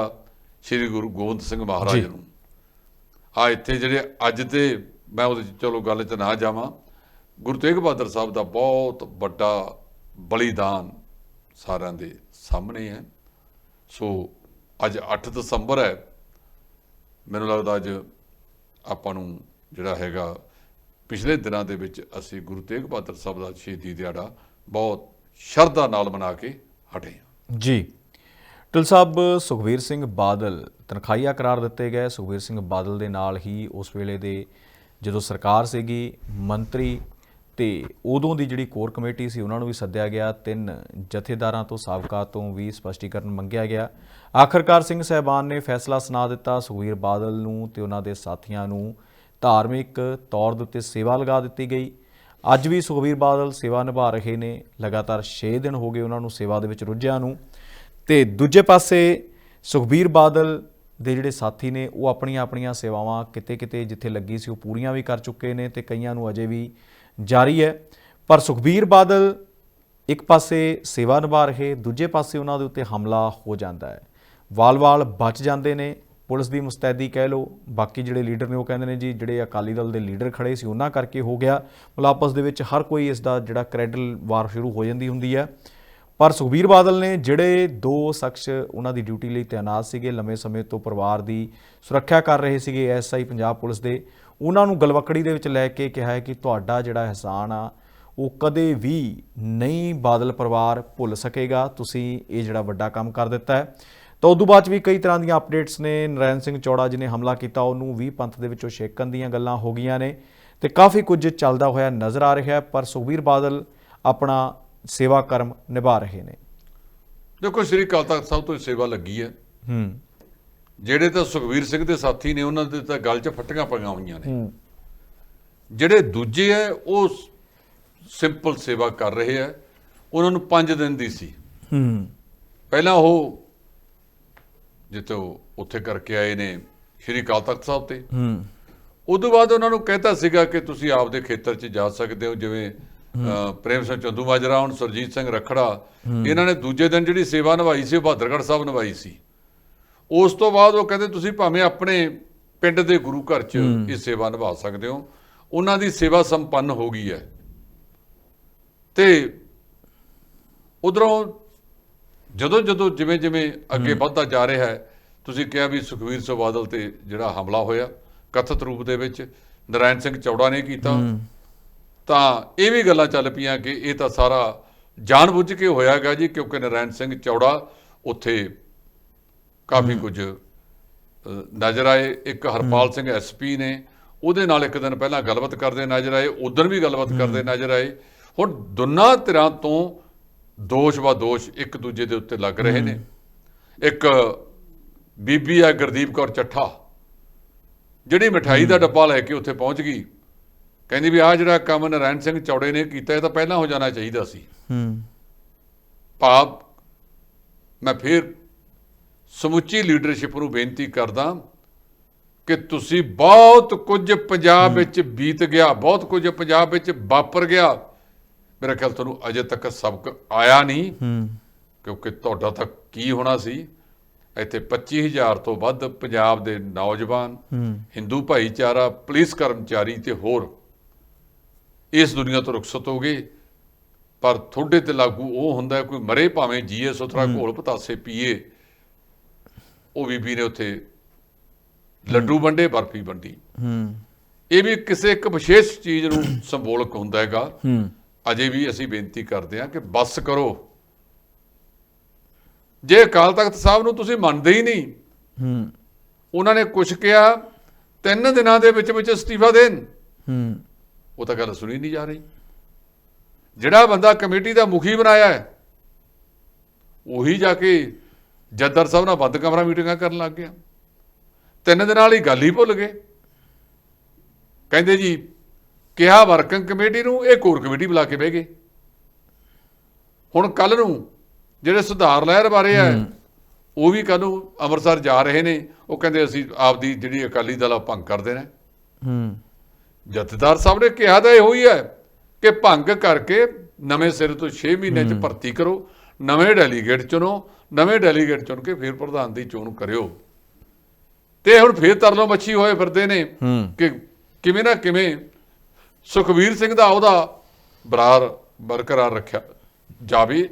ਸ੍ਰੀ ਗੁਰੂ ਗੋਬਿੰਦ ਸਿੰਘ ਮਹਾਰਾਜ। ਨੂੰ। ਆ ਇੱਥੇ ਜਿਹੜੇ ਅੱਜ ਤੇ ਮੈਂ ਉਹਦੇ 'ਚ ਚਲੋ ਗੱਲ 'ਚ ਨਾ ਜਾਵਾਂ ਗੁਰੂ ਤੇਗ ਬਹਾਦਰ ਸਾਹਿਬ ਦਾ ਬਹੁਤ ਵੱਡਾ ਬਲੀਦਾਨ ਸਾਰਿਆਂ ਦੇ ਸਾਹਮਣੇ ਹੈ। ਸੋ ਅੱਜ 8 ਦਸੰਬਰ ਹੈ। ਮੈਨੂੰ ਲੱਗਦਾ ਅੱਜ ਆਪਾਂ ਨੂੰ ਜਿਹੜਾ ਹੈਗਾ, ਪਿਛਲੇ ਦਿਨਾਂ ਦੇ ਵਿੱਚ ਅਸੀਂ ਗੁਰੂ ਤੇਗ ਬਹਾਦਰ ਸਾਹਿਬ ਦਾ ਸ਼ਹੀਦੀ ਦਿਹਾੜਾ ਬਹੁਤ ਸ਼ਰਧਾ ਨਾਲ ਮਨਾ ਕੇ ਹਟੇ ਹਾਂ। ਜੀ। ਟਿਲ ਸਾਹਿਬ ਸੁਖਵੀਰ ਸਿੰਘ ਬਾਦਲ ਤਨਖਾਹੀਆ ਕਰਾਰ ਦਿੱਤੇ ਗਏ। ਸੁਖਵੀਰ ਸਿੰਘ ਬਾਦਲ ਦੇ ਨਾਲ ਹੀ ਉਸ ਵੇਲੇ ਦੇ ਜਦੋਂ ਸਰਕਾਰ ਸੀਗੀ, ਮੰਤਰੀ ਤੇ ਉਦੋਂ ਦੀ ਜਿਹੜੀ ਕੋਰ ਕਮੇਟੀ ਸੀ, ਉਹਨਾਂ ਨੂੰ ਵੀ ਸੱਦਿਆ ਗਿਆ। ਤਿੰਨ ਜਥੇਦਾਰਾਂ ਤੋਂ ਸਾਬਕਾ ਤੋਂ ਵੀ ਸਪਸ਼ਟੀਕਰਨ ਮੰਗਿਆ ਗਿਆ। ਆਖਰਕਾਰ ਸਿੰਘ ਸਹਿਬਾਨ ਨੇ ਫੈਸਲਾ ਸੁਣਾ ਦਿੱਤਾ। ਸੁਖਵੀਰ ਬਾਦਲ ਨੂੰ ਤੇ ਉਹਨਾਂ ਦੇ ਸਾਥੀਆਂ ਨੂੰ ਧਾਰਮਿਕ ਤੌਰ ਦੇ ਉੱਤੇ ਸੇਵਾ ਲਗਾ ਦਿੱਤੀ ਗਈ। ਅੱਜ ਵੀ ਸੁਖਵੀਰ ਬਾਦਲ ਸੇਵਾ ਨਿਭਾ ਰਹੇ ਨੇ। ਲਗਾਤਾਰ 6 ਦਿਨ ਹੋ ਗਏ ਉਹਨਾਂ ਨੂੰ ਸੇਵਾ ਦੇ ਵਿੱਚ ਰੁੱਝਿਆਂ ਨੂੰ। ਤੇ ਦੂਜੇ ਪਾਸੇ ਸੁਖਬੀਰ ਬਾਦਲ ਦੇ ਜਿਹੜੇ ਸਾਥੀ ਨੇ, ਉਹ ਆਪਣੀਆਂ ਆਪਣੀਆਂ ਸੇਵਾਵਾਂ ਕਿਤੇ ਕਿਤੇ ਜਿੱਥੇ ਲੱਗੀ ਸੀ, ਉਹ ਪੂਰੀਆਂ ਵੀ ਕਰ ਚੁੱਕੇ ਨੇ ਤੇ ਕਈਆਂ ਨੂੰ ਅਜੇ ਵੀ ਜਾਰੀ ਹੈ। ਪਰ ਸੁਖਬੀਰ ਬਾਦਲ ਇੱਕ ਪਾਸੇ ਸੇਵਾ ਨਿਭਾ ਰਹੇ, ਦੂਜੇ ਪਾਸੇ ਉਹਨਾਂ ਦੇ ਉੱਤੇ ਹਮਲਾ ਹੋ ਜਾਂਦਾ ਹੈ। ਵਾਲ-ਵਾਲ ਬਚ ਜਾਂਦੇ ਨੇ। ਪੁਲਿਸ ਦੀ ਮੁਸਤੈਦੀ ਕਹਿ ਲਓ। ਬਾਕੀ ਜਿਹੜੇ ਲੀਡਰ ਨੇ ਉਹ ਕਹਿੰਦੇ ਨੇ ਜੀ, ਜਿਹੜੇ ਅਕਾਲੀ ਦਲ ਦੇ ਲੀਡਰ ਖੜੇ ਸੀ, ਉਹਨਾਂ ਕਰਕੇ ਹੋ ਗਿਆ। ਮਤਲਬ ਦੇ ਵਿੱਚ ਹਰ ਕੋਈ ਇਸ ਦਾ ਜਿਹੜਾ ਕ੍ਰੈਡਲ ਵਾਰ ਸ਼ੁਰੂ ਹੋ ਜਾਂਦੀ ਹੁੰਦੀ ਹੈ। ਪਰ ਸੁਖਬੀਰ ਬਾਦਲ ਨੇ ਜਿਹੜੇ ਦੋ ਸ਼ਖਸ ਉਹਨਾਂ ਦੀ ਡਿਊਟੀ ਲਈ ਤਾਇਨਾਤ ਸੀਗੇ, ਲੰਮੇ ਸਮੇਂ ਤੋਂ ਪਰਿਵਾਰ ਦੀ ਸੁਰੱਖਿਆ ਕਰ ਰਹੇ ਸੀਗੇ ਐਸਆਈ ਪੰਜਾਬ ਪੁਲਿਸ ਦੇ ਉਹਨਾਂ ਨੂੰ ਗਲਵਕੜੀ ਦੇ ਵਿੱਚ ਲੈ ਕੇ ਕਿਹਾ ਹੈ ਕਿ ਤੁਹਾਡਾ ਜਿਹੜਾ ਅਹਿਸਾਨ ਆ ਉਹ ਕਦੇ ਵੀ ਨਹੀਂ ਬਾਦਲ ਪਰਿਵਾਰ ਭੁੱਲ ਸਕੇਗਾ। ਤੁਸੀਂ ਇਹ ਜਿਹੜਾ ਵੱਡਾ ਕੰਮ ਕਰ ਦਿੱਤਾ ਹੈ। ਤਾਂ ਉਦੋਂ ਬਾਅਦ ਵੀ ਕਈ ਤਰ੍ਹਾਂ ਦੀਆਂ ਅਪਡੇਟਸ ਨੇ। ਨਰੈਣ ਸਿੰਘ ਚੌੜਾ ਜਿਹਨੇ ਹਮਲਾ ਕੀਤਾ। ਉਹਨੂੰ ਵੀ ਪੰਥ ਦੇ ਵਿੱਚੋਂ ਛੇਕਣ ਦੀਆਂ ਗੱਲਾਂ ਹੋ ਗਈਆਂ ਨੇ। ਤੇ ਕਾਫੀ ਕੁਝ ਚੱਲਦਾ ਹੋਇਆ ਨਜ਼ਰ ਆ ਰਿਹਾ ਪਰ ਸੁਖਬੀਰ ਬਾਦਲ ਆਪਣਾ ਸੇਵਾ ਕਰਮ ਨਿਭਾ ਰਹੇ ਨੇ। ਦੇਖੋ ਸ੍ਰੀ ਅਕਾਲ ਤਖਤ ਸਾਹਿਬ ਤੋਂ ਸੇਵਾ ਲੱਗੀ ਹੈ। ਹੂੰ। ਜਿਹੜੇ ਤਾਂ ਸੁਖਵੀਰ ਸਿੰਘ ਦੇ ਸਾਥੀ ਨੇ ਉਹਨਾਂ ਦੇ ਤਾਂ ਗੱਲ 'ਚ ਫੱਟੀਆਂ ਪਈਆਂ ਹੋਈਆਂ ਨੇ। ਜਿਹੜੇ ਦੂਜੇ ਐ ਉਹ ਸਿੰਪਲ ਸੇਵਾ ਕਰ ਰਹੇ ਐ। ਉਹਨਾਂ ਨੂੰ 5 ਦਿਨ ਦੀ ਸੀ। ਹੂੰ। ਪਹਿਲਾਂ ਉਹ ਜਿੱਥੇ ਉੱਥੇ ਕਰਕੇ ਆਏ ਨੇ ਸ੍ਰੀ ਅਕਾਲ ਤਖਤ ਸਾਹਿਬ ਤੇ। ਹੂੰ। ਉਦੋਂ ਬਾਅਦ ਉਹਨਾਂ ਨੂੰ ਕਹਿਤਾ ਸੀਗਾ ਕਿ ਤੁਸੀਂ ਆਪਦੇ ਖੇਤਰ 'ਚ ਜਾ ਸਕਦੇ ਹੋ ਜਿਵੇਂ ਪ੍ਰੇਮ ਸਿੰਘ ਚੰਦੂ ਮਾਜਰਾ ਹੁਣ ਸਰਜੀਤ ਸਿੰਘ ਰਖੜਾ। ਇਹਨਾਂ ਨੇ ਦੂਜੇ ਦਿਨ ਜਿਹੜੀ ਸੇਵਾ ਨਿਭਾਈ ਸੀ ਉਹ ਬਹਾਦਰਗੜ੍ਹ ਸਾਹਿਬ ਨਿਭਾਈ ਸੀ। ਉਸ ਤੋਂ ਬਾਅਦ ਉਹ ਕਹਿੰਦੇ ਤੁਸੀਂ ਭਾਵੇਂ ਆਪਣੇ ਪਿੰਡ ਦੇ ਗੁਰੂ ਘਰ 'ਚ ਇਹ ਸੇਵਾ ਨਿਭਾ ਸਕਦੇ ਹੋ। ਉਹਨਾਂ ਦੀ ਸੇਵਾ ਸੰਪੰਨ ਹੋ ਗਈ ਹੈ। ਤੇ ਉਧਰੋਂ ਜਦੋਂ ਜਦੋਂ ਜਿਵੇਂ ਜਿਵੇਂ ਅੱਗੇ ਵੱਧਦਾ ਜਾ ਰਿਹਾ ਹੈ ਤੁਸੀਂ ਕਿਹਾ ਵੀ ਸੁਖਵੀਰ ਸਿੰਘ ਬਾਦਲ ਤੇ ਜਿਹੜਾ ਹਮਲਾ ਹੋਇਆ ਕਥਿਤ ਰੂਪ ਦੇ ਵਿੱਚ ਨਰਾਇਣ ਸਿੰਘ ਚੌੜਾ ਨੇ ਕੀਤਾ। ਤਾਂ ਇਹ ਵੀ ਗੱਲਾਂ ਚੱਲ ਪਈਆਂ ਕਿ ਇਹ ਤਾਂ ਸਾਰਾ ਜਾਣਬੁੱਝ ਕੇ ਹੋਇਆਗਾ ਜੀ ਕਿਉਂਕਿ ਨਰਾਇਣ ਸਿੰਘ ਚੌੜਾ ਉੱਥੇ ਕਾਫੀ ਕੁਝ ਨਜ਼ਰ ਆਏ। ਇੱਕ ਹਰਪਾਲ ਸਿੰਘ ਐਸਪੀ ਨੇ ਉਹਦੇ ਨਾਲ ਇੱਕ ਦਿਨ ਪਹਿਲਾਂ ਗੱਲਬਾਤ ਕਰਦੇ ਨਜ਼ਰ ਆਏ ਉਦੋਂ ਵੀ ਗੱਲਬਾਤ ਕਰਦੇ ਨਜ਼ਰ ਆਏ। ਹੁਣ ਦੋਨਾਂ ਧਿਰਾਂ ਤੋਂ ਦੋਸ਼ ਵਾ ਦੋਸ਼ ਇੱਕ ਦੂਜੇ ਦੇ ਉੱਤੇ ਲੱਗ ਰਹੇ ਨੇ। ਇੱਕ ਬੀਬੀ ਆ ਗੁਰਦੀਪ ਕੌਰ ਚੱਠਾ ਜਿਹੜੀ ਮਠਾਈ ਦਾ ਡੱਬਾ ਲੈ ਕੇ ਉੱਥੇ ਪਹੁੰਚ ਗਈ। ਕਹਿੰਦੀ ਵੀ ਆ ਜਿਹੜਾ ਕੰਮ ਨਰਾਇਣ ਸਿੰਘ ਚੌੜੇ ਨੇ ਕੀਤਾ ਇਹ ਤਾਂ ਪਹਿਲਾਂ ਹੋ ਜਾਣਾ ਚਾਹੀਦਾ ਸੀ। ਹੂੰ। ਭਾਵ ਮੈਂ ਫਿਰ ਸਮੁੱਚੀ ਲੀਡਰਸ਼ਿਪ ਨੂੰ ਬੇਨਤੀ ਕਰਦਾ ਕਿ ਤੁਸੀਂ ਬਹੁਤ ਕੁਝ ਪੰਜਾਬ ਵਿੱਚ ਬੀਤ ਗਿਆ ਬਹੁਤ ਕੁਝ ਪੰਜਾਬ ਵਿੱਚ ਵਾਪਰ ਗਿਆ। ਮੇਰਾ ਖਿਆਲ ਤੁਹਾਨੂੰ ਅਜੇ ਤੱਕ ਸਬਕ ਆਇਆ ਨਹੀਂ ਕਿਉਂਕਿ ਤੁਹਾਡਾ ਤਾਂ ਕੀ ਹੋਣਾ ਸੀ? ਇੱਥੇ 25000 ਤੋਂ ਵੱਧ ਪੰਜਾਬ ਦੇ ਨੌਜਵਾਨ ਹਿੰਦੂ ਭਾਈਚਾਰਾ ਪੁਲਿਸ ਕਰਮਚਾਰੀ ਤੇ ਹੋਰ ਇਸ ਦੁਨੀਆ ਤੋਂ ਰੁਖਸਤ ਹੋ ਗਏ। ਪਰ ਤੁਹਾਡੇ ਤੇ ਲਾਗੂ ਉਹ ਹੁੰਦਾ ਕੋਈ ਮਰੇ ਭਾਵੇਂ ਜੀਏ ਸੁਥਰਾ ਘੋਲ ਪਤਾਸੇ ਪੀਏ। ਉਹ ਬੀਬੀ ਨੇ ਉੱਥੇ ਲੱਡੂ ਵੰਡੇ ਬਰਫੀ ਵੰਡੀ। ਹੂੰ ਇਹ ਵੀ ਕਿਸੇ ਇੱਕ ਵਿਸ਼ੇਸ਼ ਚੀਜ਼ ਨੂੰ ਸਿੰਬੋਲਕ ਹੁੰਦਾ ਹੈਗਾ। ਹੂੰ। ਅਜੇ ਵੀ ਅਸੀਂ ਬੇਨਤੀ ਕਰਦੇ ਹਾਂ ਕਿ ਬੱਸ ਕਰੋ। ਜੇ ਅਕਾਲ ਤਖਤ ਸਾਹਿਬ ਨੂੰ ਤੁਸੀਂ ਮੰਨਦੇ ਹੀ ਨਹੀਂ ਹੂੰ। ਉਹਨਾਂ ਨੇ ਕੁਝ ਕਿਹਾ ਤਿੰਨ ਦਿਨਾਂ ਦੇ ਵਿੱਚ ਵਿੱਚ ਅਸਤੀਫਾ ਦੇਣ। ਹੂੰ। ਉਹ ਤਾਂ ਗੱਲ ਸੁਣੀ ਨਹੀਂ ਜਾ ਰਹੀ। ਜਿਹੜਾ ਬੰਦਾ ਕਮੇਟੀ ਦਾ ਮੁਖੀ ਬਣਾਇਆ ਹੈ ਉਹੀ ਜਾ ਕੇ ਜੱਦਰ ਸਾਹਿਬ ਨਾਲ ਬੰਦ ਕਮਰਾ ਮੀਟਿੰਗਾਂ ਕਰਨ ਲੱਗ ਗਿਆ। ਤਿੰਨ ਦਿਨਾਂ ਵਾਲੀ ਗੱਲ ਹੀ ਭੁੱਲ ਗਏ। ਕਹਿੰਦੇ ਜੀ ਕਿਹਾ ਵਰਕਿੰਗ ਕਮੇਟੀ ਨੂੰ ਇਹ ਕੋਰ ਕਮੇਟੀ ਬੁਲਾ ਕੇ ਬਹਿ ਗਏ। ਹੁਣ ਕੱਲ ਨੂੰ ਜਿਹੜੇ ਸੁਧਾਰ ਲਹਿਰ ਬਾਰੇ ਆ ਉਹ ਵੀ ਕੱਲ ਨੂੰ ਅੰਮ੍ਰਿਤਸਰ ਜਾ ਰਹੇ ਨੇ। ਉਹ ਕਹਿੰਦੇ ਅਸੀਂ ਆਪਦੀ ਜਿਹੜੀ ਅਕਾਲੀ ਦਲ ਆ ਭੰਗ ਕਰਦੇ ਨੇ। ਹੂੰ। ਜਥੇਦਾਰ ਸਾਹਿਬ ਨੇ ਕਿਹਾ ਤਾਂ ਇਹੋ ਹੀ ਹੈ ਕਿ ਭੰਗ ਕਰਕੇ ਨਵੇਂ ਸਿਰੇ ਤੋਂ 6 ਮਹੀਨੇ ਚ ਭਰਤੀ ਕਰੋ। ਨਵੇਂ ਡੈਲੀਗੇਟ ਚੁਣੋ ਨਵੇਂ ਡੈਲੀਗੇਟ ਚੁਣ ਕੇ ਫਿਰ ਪ੍ਰਧਾਨ ਦੀ ਚੋਣ ਕਰਿਓ। ਤੇ ਹੁਣ ਫੇਰ ਤਰਲੋ ਮੱਛੀ ਹੋਏ ਫਿਰਦੇ ਨੇ ਕਿ ਕਿਵੇਂ ਨਾ ਕਿਵੇਂ ਸੁਖਵੀਰ ਸਿੰਘ ਦਾ ਉਹਦਾ ਬਰਾਰ ਬਰਕਰਾਰ ਰੱਖਿਆ ਜਾਵੇ।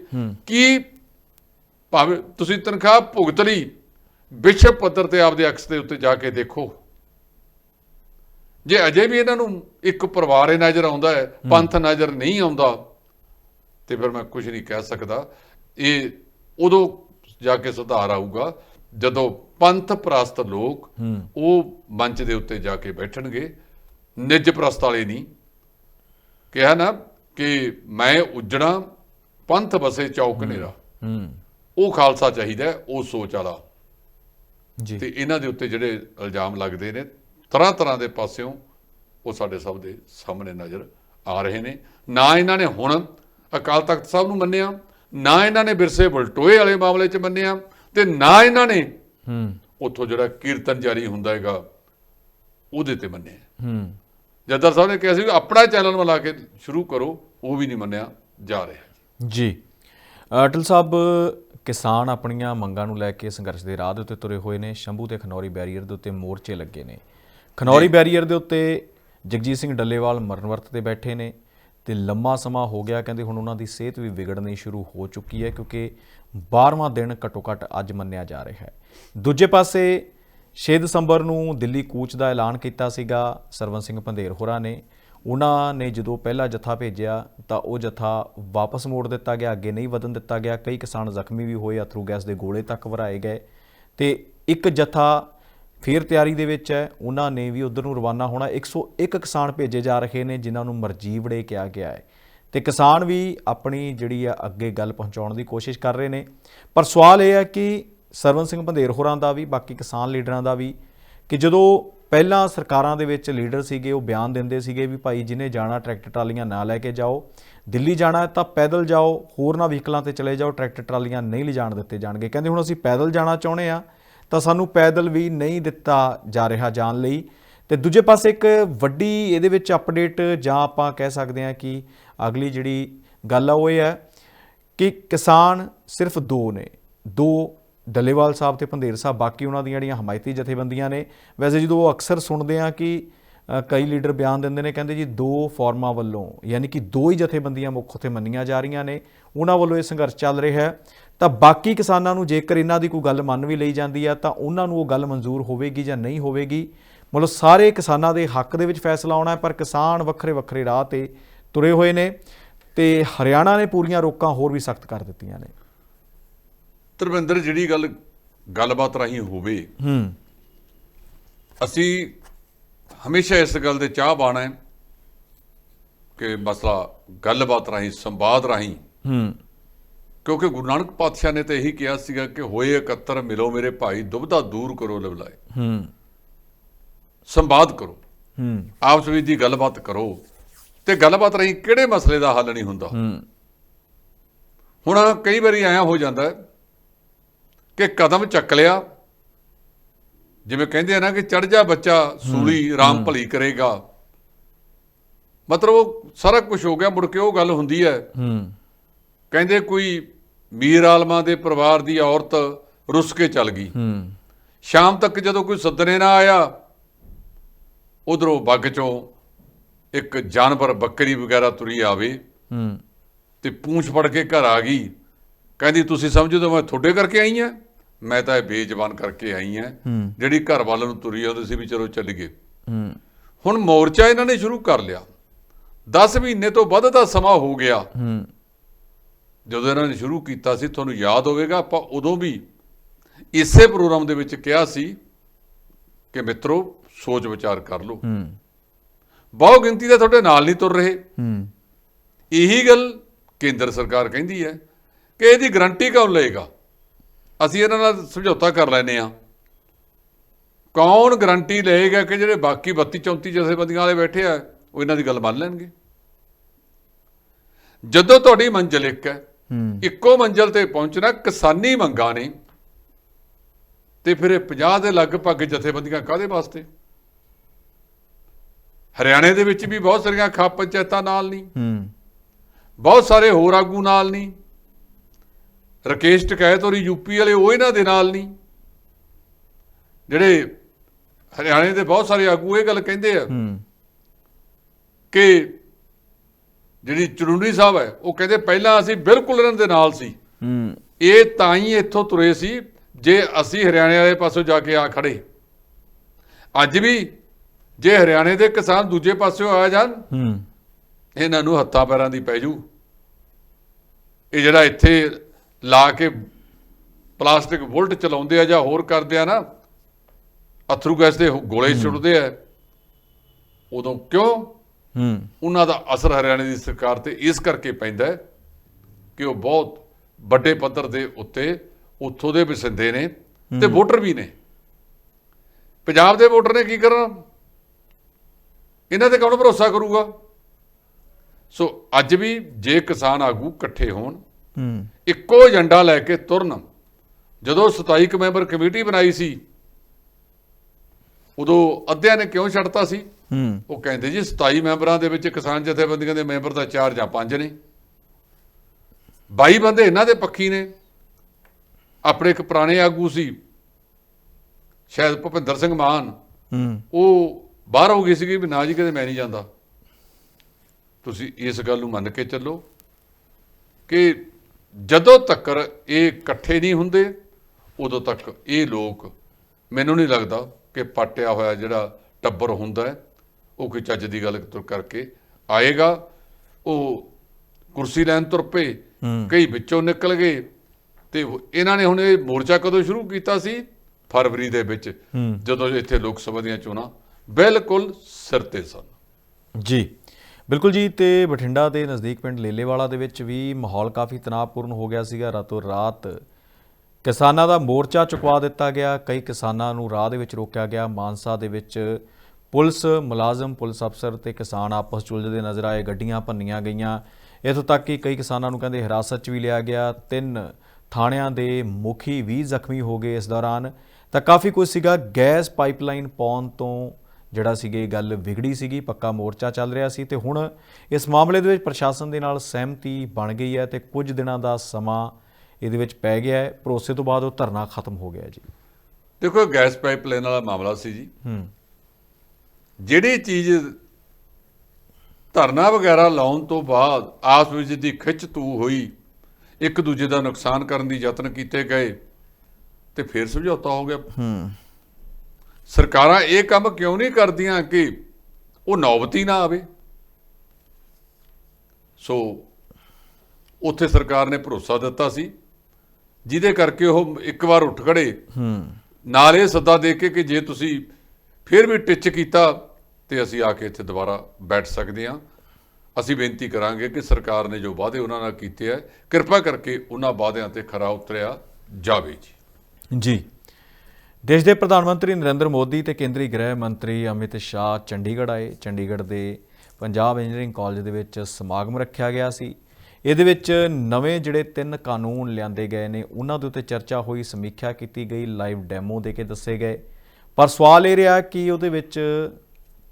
ਕਿ ਭਾਵੇਂ ਤੁਸੀਂ ਤਨਖਾਹ ਭੁਗਤ ਲਈ ਵਿਸ਼ਵ ਪੱਧਰ ਤੇ ਆਪਦੇ ਅਕਸ ਦੇ ਉੱਤੇ ਜਾ ਕੇ ਦੇਖੋ। ਜੇ ਅਜੇ ਵੀ ਇਹਨਾਂ ਨੂੰ ਇੱਕ ਪਰਿਵਾਰ ਹੀ ਨਜ਼ਰ ਆਉਂਦਾ ਹੈ ਪੰਥ ਨਜ਼ਰ ਨਹੀਂ ਆਉਂਦਾ ਤੇ ਫਿਰ ਮੈਂ ਕੁਝ ਨਹੀਂ ਕਹਿ ਸਕਦਾ। ਇਹ ਉਦੋਂ ਜਾ ਕੇ ਸੁਧਾਰ ਆਊਗਾ ਜਦੋਂ ਪੰਥ ਪ੍ਰਸਤ ਲੋਕ ਉਹ ਮੰਚ ਦੇ ਉੱਤੇ ਜਾ ਕੇ ਬੈਠਣਗੇ। ਨਿੱਜ ਪ੍ਰਸਤ ਵਾਲੇ ਨਹੀਂ। ਕਿਹਾ ਨਾ ਕਿ ਮੈਂ ਉਜੜਾ ਪੰਥ ਬਸੇ ਚੌਕ ਨੇਰਾ ਉਹ ਖਾਲਸਾ ਚਾਹੀਦਾ ਉਹ ਸੋਚ ਵਾਲਾ। ਜੀ। ਤੇ ਇਹਨਾਂ ਦੇ ਉੱਤੇ ਜਿਹੜੇ ਇਲਜ਼ਾਮ ਲੱਗਦੇ ਨੇ ਤਰ੍ਹਾਂ ਤਰ੍ਹਾਂ ਦੇ ਪਾਸਿਓਂ ਉਹ ਸਾਡੇ ਸਭ ਦੇ ਸਾਹਮਣੇ ਨਜ਼ਰ ਆ ਰਹੇ ਨੇ। ਨਾ ਇਹਨਾਂ ਨੇ ਹੁਣ ਅਕਾਲ ਤਖਤ ਸਾਹਿਬ ਨੂੰ ਮੰਨਿਆ ਨਾ ਇਹਨਾਂ ਨੇ ਬਿਰਸੇ ਬਲਟੋਏ ਵਾਲੇ ਮਾਮਲੇ 'ਚ ਮੰਨਿਆ ਤੇ ਨਾ ਇਹਨਾਂ ਨੇ ਹੂੰ। ਉੱਥੋਂ ਜਿਹੜਾ ਕੀਰਤਨ ਜਾਰੀ ਹੁੰਦਾ ਹੈਗਾ ਉਹਦੇ ਤੇ ਮੰਨਿਆ। ਹੂੰ। ਜੱਦਰ ਸਾਹਿਬ ਨੇ ਕਿਹਾ ਸੀ ਆਪਣਾ ਚੈਨਲ ਮਿਲਾ ਕੇ ਸ਼ੁਰੂ ਕਰੋ ਉਹ ਵੀ ਨਹੀਂ ਮੰਨਿਆ ਜਾ ਰਿਹਾ। ਜੀ। ਅਟਲ ਸਾਹਿਬ ਕਿਸਾਨ ਆਪਣੀਆਂ ਮੰਗਾਂ ਨੂੰ ਲੈ ਕੇ ਸੰਘਰਸ਼ ਦੇ ਰਾਹ ਦੇ ਉੱਤੇ ਤੁਰੇ ਹੋਏ ਨੇ। ਸ਼ੰਭੂ ਤੇ ਖਨੌਰੀ ਬੈਰੀਅਰ ਦੇ ਉੱਤੇ ਮੋਰਚੇ ਲੱਗੇ ਨੇ। ਖਨੌਰੀ ਬੈਰੀਅਰ ਦੇ ਉੱਤੇ ਜਗਜੀਤ ਸਿੰਘ ਡੱਲੇਵਾਲ ਮਰਨ ਵਰਤ ਤੇ ਬੈਠੇ ਨੇ। ਤੇ ਲੰਮਾ ਸਮਾਂ ਹੋ ਗਿਆ, ਕਹਿੰਦੇ ਹੁਣ ਉਹਨਾਂ ਦੀ ਸਿਹਤ ਵੀ ਵਿਗੜਨੀ ਸ਼ੁਰੂ ਹੋ ਚੁੱਕੀ ਹੈ ਕਿਉਂਕਿ 12ਵਾਂ ਦਿਨ ਘੱਟੋ ਘੱਟ ਅੱਜ ਮੰਨਿਆ ਜਾ ਰਿਹਾ ਹੈ। ਦੂਜੇ ਪਾਸੇ 6 ਦਸੰਬਰ ਨੂੰ ਦਿੱਲੀ ਕੂਚ ਦਾ ਐਲਾਨ ਕੀਤਾ ਸੀਗਾ ਸਰਵਨ ਸਿੰਘ ਪੰਧੇਰ ਹੋਰਾਂ ਨੇ। ਉਹਨਾਂ ਨੇ ਜਦੋਂ ਪਹਿਲਾ ਜਥਾ ਭੇਜਿਆ, ਤਾਂ ਉਹ ਜਥਾ ਵਾਪਸ ਮੋੜ ਦਿੱਤਾ ਗਿਆ, ਅੱਗੇ ਨਹੀਂ ਵਧਣ ਦਿੱਤਾ ਗਿਆ। ਕਈ ਕਿਸਾਨ ਜ਼ਖਮੀ ਵੀ ਹੋਏ, ਅਥਰੂ ਗੈਸ ਦੇ ਗੋਲੇ ਤੱਕ ਵਰਾਏ ਗਏ। ਤੇ ਇੱਕ ਜਥਾ ਫੇਰ ਤਿਆਰੀ ਦੇ ਵਿੱਚ ਹੈ। ਉਹਨਾਂ ਨੇ ਵੀ ਉਧਰ ਨੂੰ ਰਵਾਨਾ ਹੋਣਾ। 101 ਕਿਸਾਨ ਭੇਜੇ ਜਾ ਰਹੇ ਨੇ, ਜਿਨ੍ਹਾਂ ਨੂੰ ਮਰਜੀਵੜੇ ਕਿਹਾ ਗਿਆ ਹੈ। ਤੇ ਕਿਸਾਨ ਵੀ ਆਪਣੀ ਜਿਹੜੀ ਆ ਅੱਗੇ ਗੱਲ ਪਹੁੰਚਾਉਣ ਦੀ ਕੋਸ਼ਿਸ਼ ਕਰ ਰਹੇ ਨੇ। ਪਰ ਸਵਾਲ ਇਹ ਹੈ ਕਿ ਸਰਵਨ ਸਿੰਘ ਪੰਧੇਰ ਹੋਰਾਂ ਦਾ ਵੀ, ਬਾਕੀ ਕਿਸਾਨ ਲੀਡਰਾਂ ਦਾ ਵੀ, ਕਿ ਜਦੋਂ ਪਹਿਲਾਂ ਸਰਕਾਰਾਂ ਦੇ ਵਿੱਚ ਲੀਡਰ ਸੀਗੇ, ਉਹ ਬਿਆਨ ਦਿੰਦੇ ਸੀਗੇ ਵੀ ਭਾਈ ਜਿਹਨੇ ਜਾਣਾ, ਟਰੈਕਟਰ ਟਰਾਲੀਆਂ ਨਾ ਲੈ ਕੇ ਜਾਓ। ਦਿੱਲੀ ਜਾਣਾ ਤਾਂ ਪੈਦਲ ਜਾਓ, ਹੋਰ ਨਾ ਵਹੀਕਲਾਂ ਤੇ ਚਲੇ ਜਾਓ, ਟਰੈਕਟਰ ਟਰਾਲੀਆਂ ਨਹੀਂ ਲਿਜਾਣ ਦਿੱਤੇ ਜਾਣਗੇ। ਕਹਿੰਦੇ ਹੁਣ ਅਸੀਂ ਪੈਦਲ ਜਾਣਾ ਚਾਹੁੰਦੇ ਆ ਤਾਂ ਸਾਨੂੰ ਪੈਦਲ ਵੀ ਨਹੀਂ ਦਿੱਤਾ ਜਾ ਰਿਹਾ ਜਾਣ ਲਈ। ਤੇ ਦੂਜੇ ਪਾਸੇ ਇੱਕ ਵੱਡੀ ਇਹਦੇ ਵਿੱਚ ਅਪਡੇਟ ਜਾਂ ਆਪਾਂ ਕਹਿ ਸਕਦੇ ਹਾਂ ਕਿ ਅਗਲੀ ਜਿਹੜੀ ਗੱਲ ਆ ਉਹ ਇਹ ਹੈ ਕਿ ਕਿਸਾਨ ਸਿਰਫ ਦੋ ਨੇ। ਦੋ ਡੱਲੇਵਾਲ ਸਾਹਿਬ ਤੇ ਪੰਧੇਰ ਸਾਹਿਬ, ਬਾਕੀ ਉਹਨਾਂ ਦੀਆਂ ਜਿਹੜੀਆਂ ਹਮਾਇਤੀ ਜਥੇਬੰਦੀਆਂ ਨੇ। ਵੈਸੇ ਜਦੋਂ ਉਹ ਅਕਸਰ ਸੁਣਦੇ ਆ ਕਿ ਕਈ ਲੀਡਰ ਬਿਆਨ ਦਿੰਦੇ ਨੇ, ਕਹਿੰਦੇ ਜੀ ਦੋ ਫੋਰਮਾਂ ਵੱਲੋਂ, ਯਾਨੀ ਕਿ ਦੋ ਹੀ ਜਥੇਬੰਦੀਆਂ ਮੁੱਖ ਉੱਥੇ ਮੰਨੀਆਂ ਜਾ ਰਹੀਆਂ ਨੇ, ਉਹਨਾਂ ਵੱਲੋਂ ਇਹ ਸੰਘਰਸ਼ ਚੱਲ ਰਿਹਾ ਹੈ। ਤਾਂ ਬਾਕੀ ਕਿਸਾਨਾਂ ਨੂੰ ਜੇਕਰ ਇਹਨਾਂ ਦੀ ਕੋਈ ਗੱਲ ਮੰਨ ਵੀ ਲਈ ਜਾਂਦੀ ਆ ਤਾਂ ਉਹਨਾਂ ਨੂੰ ਉਹ ਗੱਲ ਮਨਜ਼ੂਰ ਹੋਵੇਗੀ ਜਾਂ ਨਹੀਂ ਹੋਵੇਗੀ। ਮਤਲਬ ਸਾਰੇ ਕਿਸਾਨਾਂ ਦੇ ਹੱਕ ਦੇ ਵਿੱਚ ਫੈਸਲਾ ਆਉਣਾ ਹੈ ਪਰ ਕਿਸਾਨ ਵੱਖਰੇ ਵੱਖਰੇ ਰਾਹ ਤੇ ਤੁਰੇ ਹੋਏ ਨੇ ਤੇ ਹਰਿਆਣਾ ਨੇ ਪੂਰੀਆਂ ਰੋਕਾਂ ਹੋਰ ਵੀ ਸਖਤ ਕਰ ਦਿੱਤੀਆਂ ਨੇ। ਧਰਮਿੰਦਰ ਜਿਹੜੀ ਗੱਲ ਗੱਲਬਾਤ ਰਾਹੀਂ ਹੋਵੇ ਹੂੰ। ਅਸੀਂ ਹਮੇਸ਼ਾ ਇਸ ਗੱਲ ਦੇ ਚਾਹ ਬਾਣਾ ਹੈ ਕਿ ਮਸਲਾ ਗੱਲਬਾਤ ਰਾਹੀਂ ਸੰਵਾਦ ਰਾਹੀਂ ਹੂੰ। ਕਿਉਂਕਿ ਗੁਰੂ ਨਾਨਕ ਪਾਤਸ਼ਾਹ ਨੇ ਤਾਂ ਇਹੀ ਕਿਹਾ ਸੀਗਾ ਕਿ ਹੋਏ ਇਕੱਤਰ ਮਿਲੋ ਮੇਰੇ ਭਾਈ ਦੁਬਦਾ ਦੂਰ ਕਰੋ ਲਵਲਾਏ। ਹੂੰ। ਸੰਵਾਦ ਕਰੋ। ਹੂੰ। ਆਪਸ ਵਿੱਚ ਦੀ ਗੱਲਬਾਤ ਕਰੋ। ਤੇ ਗੱਲਬਾਤ ਰਾਹੀਂ ਕਿਹੜੇ ਮਸਲੇ ਦਾ ਹੱਲ ਨਹੀਂ ਹੁੰਦਾ? ਹੂੰ। ਹੁਣ ਕਈ ਵਾਰੀ ਆਇਆ ਹੋ ਜਾਂਦਾ ਕਿ ਕਦਮ ਚੱਕ ਲਿਆ। ਜਿਵੇਂ ਕਹਿੰਦੇ ਆ ਨਾ ਕਿ ਚੜ ਜਾ ਬੱਚਾ ਸੂਲੀ ਰਾਮ ਭਲੀ ਕਰੇਗਾ। ਮਤਲਬ ਉਹ ਸਾਰਾ ਕੁਝ ਹੋ ਗਿਆ ਮੁੜ ਕੇ ਉਹ ਗੱਲ ਹੁੰਦੀ ਹੈ। ਹੂੰ। ਕਹਿੰਦੇ ਕੋਈ ਮੀਰ ਆਲਮਾ ਦੇ ਪਰਿਵਾਰ ਦੀ ਔਰਤ ਰੁੱਸ ਕੇ ਚੱਲ ਗਈ। ਹੂੰ। ਸ਼ਾਮ ਤੱਕ ਜਦੋਂ ਕੋਈ ਸੱਦਣੇ ਨਾ ਆਇਆ ਉਧਰੋਂ ਬੱਗ ਚੋਂ ਇੱਕ ਜਾਨਵਰ ਬੱਕਰੀ ਵਗੈਰਾ ਤੁਰੀ ਆਵੇ ਹੂੰ। ਤੇ ਪੂੰਛ ਫੜ ਕੇ ਘਰ ਆ ਗਈ। ਕਹਿੰਦੀ ਤੁਸੀਂ ਸਮਝਦੇ ਮੈਂ ਤੁਹਾਡੇ ਕਰਕੇ ਆਈ ਆ। ਮੈਂ ਤਾਂ ਇਹ ਬੇਜ਼ਬਾਨ ਕਰਕੇ ਆਈ ਆ। ਹੂੰ। ਜਿਹੜੀ ਘਰ ਵੱਲ ਨੂੰ ਤੁਰੀ ਆਉਂਦੀ ਸੀ ਵੀ ਚਲੋ ਚੱਲ ਗਏ। ਹੁਣ ਮੋਰਚਾ ਇਹਨਾਂ ਨੇ ਸ਼ੁਰੂ ਕਰ ਲਿਆ। 10 ਮਹੀਨੇ ਤੋਂ ਵੱਧ ਦਾ ਸਮਾਂ ਹੋ ਗਿਆ। ਜਦੋਂ ਇਹਨਾਂ ਨੇ ਸ਼ੁਰੂ ਕੀਤਾ ਸੀ ਤੁਹਾਨੂੰ ਯਾਦ ਹੋਵੇਗਾ ਆਪਾਂ ਉਦੋਂ ਵੀ ਇਸੇ ਪ੍ਰੋਗਰਾਮ ਦੇ ਵਿੱਚ ਕਿਹਾ ਸੀ ਕਿ ਮਿੱਤਰੋ ਸੋਚ ਵਿਚਾਰ ਕਰ ਲਓ। ਹੂੰ। ਬਹੁ ਗਿਣਤੀ ਦੇ ਤੁਹਾਡੇ ਨਾਲ ਨਹੀਂ ਤੁਰ ਰਹੇ। ਹੂੰ। ਇਹੀ ਗੱਲ ਕੇਂਦਰ ਸਰਕਾਰ ਕਹਿੰਦੀ ਹੈ ਕਿ ਇਹਦੀ ਗਰੰਟੀ ਕੌਣ ਲਏਗਾ? ਅਸੀਂ ਇਹਨਾਂ ਨਾਲ ਸਮਝੌਤਾ ਕਰ ਲੈਨੇ ਆ ਕੌਣ ਗਰੰਟੀ ਲਏਗਾ ਕਿ ਜਿਹੜੇ ਬਾਕੀ 32 34 ਜਥੇਬੰਦੀਆਂ ਵਾਲੇ ਬੈਠੇ ਆ ਉਹ ਇਹਨਾਂ ਦੀ ਗੱਲ ਮੰਨ ਲੈਣਗੇ? ਜਦੋਂ ਤੁਹਾਡੀ ਮੰਜ਼ਿਲ ਇੱਕ ਹੈ ਹੂੰ ਇੱਕੋ ਮੰਜ਼ਿਲ ਤੇ ਪਹੁੰਚਣਾ ਕਿਸਾਨੀ ਮੰਗਾਂ ਨੇ। ਤੇ ਫਿਰ ਇਹ 50 ਦੇ ਲਗਭਗ ਜਥੇਬੰਦੀਆਂ ਕਾਦੇ ਵਾਸਤੇ? ਹਰਿਆਣੇ ਦੇ ਵਿੱਚ ਵੀ ਬਹੁਤ ਸਾਰੀਆਂ ਖਾਪ ਪੰਚਾਇਤਾਂ ਨਾਲ ਨਹੀਂ। ਹੂੰ। ਬਹੁਤ ਸਾਰੇ ਹੋਰ ਆਗੂ ਨਾਲ ਨਹੀਂ। ਰਕੇਸ਼ ਟਕੈਤ ਔਰ ਯੂਪੀ ਵਾਲੇ ਉਹ ਇਹਨਾਂ ਦੇ ਨਾਲ ਨਹੀਂ। ਜਿਹੜੇ ਹਰਿਆਣੇ ਦੇ ਬਹੁਤ ਸਾਰੇ ਆਗੂ ਇਹ ਗੱਲ ਕਹਿੰਦੇ ਆ ਹੂੰ। ਕਿ ਜਿਹੜੀ ਚੜੂੰਡੀ ਸਾਹਿਬ ਹੈ ਉਹ ਕਹਿੰਦੇ ਪਹਿਲਾਂ ਅਸੀਂ ਬਿਲਕੁਲ ਇਹਨਾਂ ਦੇ ਨਾਲ ਸੀ। ਹੂੰ। ਇਹ ਤਾਂ ਹੀ ਇੱਥੋਂ ਤੁਰੇ ਸੀ ਜੇ ਅਸੀਂ ਹਰਿਆਣੇ ਵਾਲੇ ਪਾਸੋਂ ਜਾ ਕੇ ਆ ਖੜੇ। ਅੱਜ ਵੀ ਜੇ ਹਰਿਆਣੇ ਦੇ ਕਿਸਾਨ ਦੂਜੇ ਪਾਸਿਓਂ ਆ ਜਾਣ ਹੂੰ। ਇਹਨਾਂ ਨੂੰ ਹੱਥਾਂ ਪੈਰਾਂ ਦੀ ਪੈ ਜੂ। ਇਹ ਜਿਹੜਾ ਇੱਥੇ ਲਾ ਕੇ ਪਲਾਸਟਿਕ ਬੁਲਟ ਚਲਾਉਂਦੇ ਆ ਜਾਂ ਹੋਰ ਕਰਦੇ ਆ ਨਾ ਅਥਰੂ ਗੈਸ ਦੇ ਗੋਲੇ ਛੁੱਟਦੇ ਆ ਉਦੋਂ ਕਿਉਂ? ਹੂੰ। ਉਹਨਾਂ ਦਾ ਅਸਰ ਹਰਿਆਣੇ ਦੀ ਸਰਕਾਰ ਤੇ ਇਸ ਕਰਕੇ ਪੈਂਦਾ ਹੈ ਕਿ ਉਹ ਬਹੁਤ ਵੱਡੇ ਪੱਧਰ ਦੇ ਉੱਤੇ ਉੱਥੋਂ ਦੇ ਵਸਿੰਦੇ ਨੇ ਤੇ ਵੋਟਰ ਵੀ ਨੇ। ਪੰਜਾਬ ਦੇ ਵੋਟਰ ਨੇ ਕੀ ਕਰਨਾ? ਇਹਨਾਂ ਤੇ ਕੌਣ ਭਰੋਸਾ ਕਰੂਗਾ? ਸੋ ਅੱਜ ਵੀ ਜੇ ਕਿਸਾਨ ਆਗੂ ਇਕੱਠੇ ਹੋਣ ਹੂੰ। ਇੱਕੋ ਏਜੰਡਾ ਲੈ ਕੇ ਤੁਰਨ ਜਦੋਂ 27 ਕੁ ਮੈਂਬਰ ਕਮੇਟੀ ਬਣਾਈ ਸੀ ਉਦੋਂ ਅੱਧਿਆਂ ਨੇ ਕਿਉਂ ਛੱਡਤਾ ਸੀ? ਉਹ ਕਹਿੰਦੇ ਜੀ 27 ਮੈਂਬਰਾਂ ਦੇ ਵਿੱਚ ਕਿਸਾਨ ਜਥੇਬੰਦੀਆਂ ਦੇ ਮੈਂਬਰ ਤਾਂ 4 ਜਾਂ 5 ਨੇ। 22 ਬੰਦੇ ਇਹਨਾਂ ਦੇ ਪੱਖੀ ਨੇ। ਆਪਣੇ ਇੱਕ ਪੁਰਾਣੇ ਆਗੂ ਸੀ ਸ਼ਾਇਦ ਭੁਪਿੰਦਰ ਸਿੰਘ ਮਾਨ। ਉਹ ਬਾਹਰ ਹੋ ਗਈ ਸੀਗੀ ਵੀ ਨਾ ਜੀ ਕਦੇ ਮੈਂ ਨਹੀਂ ਜਾਂਦਾ। ਤੁਸੀਂ ਇਸ ਗੱਲ ਨੂੰ ਮੰਨ ਕੇ ਚੱਲੋ ਕਿ ਜਦੋਂ ਤੱਕ ਇਹ ਇਕੱਠੇ ਨਹੀਂ ਹੁੰਦੇ ਉਦੋਂ ਤੱਕ ਇਹ ਲੋਕ ਮੈਨੂੰ ਨਹੀਂ ਲੱਗਦਾ ਕਿ ਪਾਟਿਆ ਹੋਇਆ ਜਿਹੜਾ ਟੱਬਰ ਹੁੰਦਾ ਹੈ ਉਹ ਕੋਈ ਚੱਜ ਦੀ ਗੱਲ ਤੁਰ ਕਰਕੇ ਆਏਗਾ ਉਹ ਕੁਰਸੀ ਲੈਣ ਤੁਰ ਪਏ ਕਈ ਵਿੱਚੋਂ ਨਿਕਲ ਗਏ ਤੇ ਇਹਨਾਂ ਨੇ ਹੁਣ ਇਹ ਮੋਰਚਾ ਕਦੋਂ ਸ਼ੁਰੂ ਕੀਤਾ ਸੀ? ਫਰਵਰੀ ਦੇ ਵਿੱਚ। ਜਦੋਂ ਇੱਥੇ ਲੋਕ ਸਭਾ ਦੀਆਂ ਚੋਣਾਂ ਬਿਲਕੁਲ ਸਿਰ ਤੇ ਸਨ। ਜੀ। ਬਿਲਕੁਲ ਜੀ ਤੇ ਬਠਿੰਡਾ ਦੇ ਨਜ਼ਦੀਕ ਪਿੰਡ ਲੇਲੇਵਾਲਾ ਦੇ ਵਿੱਚ ਵੀ ਮਾਹੌਲ ਕਾਫੀ ਤਣਾਅਪੂਰਨ ਹੋ ਗਿਆ ਸੀਗਾ। ਰਾਤੋਂ ਰਾਤ ਕਿਸਾਨਾਂ ਦਾ ਮੋਰਚਾ ਚੁਕਵਾ ਦਿੱਤਾ ਗਿਆ ਕਈ ਕਿਸਾਨਾਂ ਨੂੰ ਰਾਹ ਦੇ ਵਿੱਚ ਰੋਕਿਆ ਗਿਆ। ਮਾਨਸਾ ਦੇ ਵਿੱਚ ਪੁਲਿਸ ਮੁਲਾਜ਼ਮ ਪੁਲਿਸ ਅਫਸਰ ਤੇ ਕਿਸਾਨ ਆਪਸ 'ਚ ਉਲਝਦੇ ਨਜ਼ਰ ਆਏ ਗੱਡੀਆਂ ਭੰਨੀਆਂ ਗਈਆਂ। ਇਥੋਂ ਤੱਕ ਕਿ ਕਈ ਕਿਸਾਨਾਂ ਨੂੰ ਕਹਿੰਦੇ ਹਿਰਾਸਤ 'ਚ ਵੀ ਲਿਆ ਗਿਆ। ਤਿੰਨ ਥਾਣਿਆਂ ਦੇ ਮੁਖੀ ਵੀ ਜ਼ਖਮੀ ਹੋ ਗਏ ਇਸ ਦੌਰਾਨ। ਤਾਂ ਕਾਫੀ ਕੁਝ ਸੀਗਾ। ਗੈਸ ਪਾਈਪਲਾਈਨ ਪਾਉਣ ਤੋਂ ਜਿਹੜਾ ਸੀਗੇ ਗੱਲ ਵਿਗੜੀ ਸੀਗੀ। ਪੱਕਾ ਮੋਰਚਾ ਚੱਲ ਰਿਹਾ ਸੀ ਤੇ ਹੁਣ ਇਸ ਮਾਮਲੇ ਦੇ ਵਿੱਚ ਪ੍ਰਸ਼ਾਸਨ ਦੇ ਨਾਲ ਸਹਿਮਤੀ ਬਣ ਗਈ ਹੈ ਤੇ ਕੁਝ ਦਿਨਾਂ ਦਾ ਸਮਾਂ ਇਹਦੇ ਵਿੱਚ ਪੈ ਗਿਆ ਹੈ। ਭਰੋਸੇ ਤੋਂ ਬਾਅਦ ਉਹ ਧਰਨਾ ਖਤਮ ਹੋ ਗਿਆ ਜੀ। ਦੇਖੋ ਗੈਸ ਪਾਈਪਲਾਈਨ ਵਾਲਾ ਮਾਮਲਾ ਸੀ ਜੀ। ਹੂੰ। ਜਿਹੜੀ ਚੀਜ਼ ਧਰਨਾ ਵਗੈਰਾ ਲਾਉਣ ਤੋਂ ਬਾਅਦ ਆਸ ਵਿੱਚ ਦੀ ਖਿੱਚ ਤੂ ਹੋਈ ਇੱਕ ਦੂਜੇ ਦਾ ਨੁਕਸਾਨ ਕਰਨ ਦੀ ਯਤਨ ਕੀਤੇ ਗਏ ਤੇ ਫਿਰ ਸਮਝੌਤਾ ਹੋ ਗਿਆ। ਹੂੰ। ਸਰਕਾਰਾਂ ਇਹ ਕੰਮ ਕਿਉਂ ਨਹੀਂ ਕਰਦੀਆਂ ਕਿ ਉਹ ਨੌਬਤੀ ਨਾ ਆਵੇ? ਸੋ ਉੱਥੇ ਸਰਕਾਰ ਨੇ ਭਰੋਸਾ ਦਿੱਤਾ ਸੀ ਜਿਹਦੇ ਕਰਕੇ ਉਹ ਇੱਕ ਵਾਰ ਉੱਠ ਖੜੇ। ਹੂੰ। ਨਾਲ ਇਹ ਸੱਦਾ ਦੇ ਕੇ ਕਿ ਜੇ ਤੁਸੀਂ ਫਿਰ ਵੀ ਟਿੱਚ ਕੀਤਾ ਤੇ ਅਸੀਂ ਆ ਕੇ ਇੱਥੇ ਦੁਬਾਰਾ ਬੈਠ ਸਕਦੇ ਹਾਂ। ਅਸੀਂ ਬੇਨਤੀ ਕਰਾਂਗੇ ਕਿ ਸਰਕਾਰ ਨੇ ਜੋ ਵਾਅਦੇ ਉਹਨਾਂ ਨਾਲ ਕੀਤੇ ਹੈ ਕਿਰਪਾ ਕਰਕੇ ਉਹਨਾਂ ਵਾਅਦਿਆਂ ਤੇ ਖਰਾ ਉਤਰਿਆ ਜਾਵੇ ਜੀ। ਜੀ। ਦੇਸ਼ ਦੇ ਪ੍ਰਧਾਨ ਮੰਤਰੀ ਨਰਿੰਦਰ ਮੋਦੀ ਤੇ ਕੇਂਦਰੀ ਗ੍ਰਹਿ ਮੰਤਰੀ ਅਮਿਤ ਸ਼ਾਹ ਚੰਡੀਗੜ੍ਹ ਆਏ। ਚੰਡੀਗੜ੍ਹ ਦੇ ਪੰਜਾਬ ਇੰਜੀਨੀਅਰਿੰਗ ਕਾਲਜ ਦੇ ਵਿੱਚ ਸਮਾਗਮ ਰੱਖਿਆ ਗਿਆ ਸੀ। ਇਹਦੇ ਵਿੱਚ ਨਵੇਂ ਜਿਹੜੇ ਤਿੰਨ ਕਾਨੂੰਨ ਲਿਆਂਦੇ ਗਏ ਨੇ, ਉਹਨਾਂ ਦੇ ਉੱਤੇ ਚਰਚਾ ਹੋਈ, ਸਮੀਖਿਆ ਕੀਤੀ ਗਈ, ਲਾਈਵ ਡੈਮੋ ਦੇ ਕੇ ਦੱਸੇ ਗਏ। ਪਰ ਸਵਾਲ ਇਹ ਰਿਹਾ ਕਿ ਉਹਦੇ ਵਿੱਚ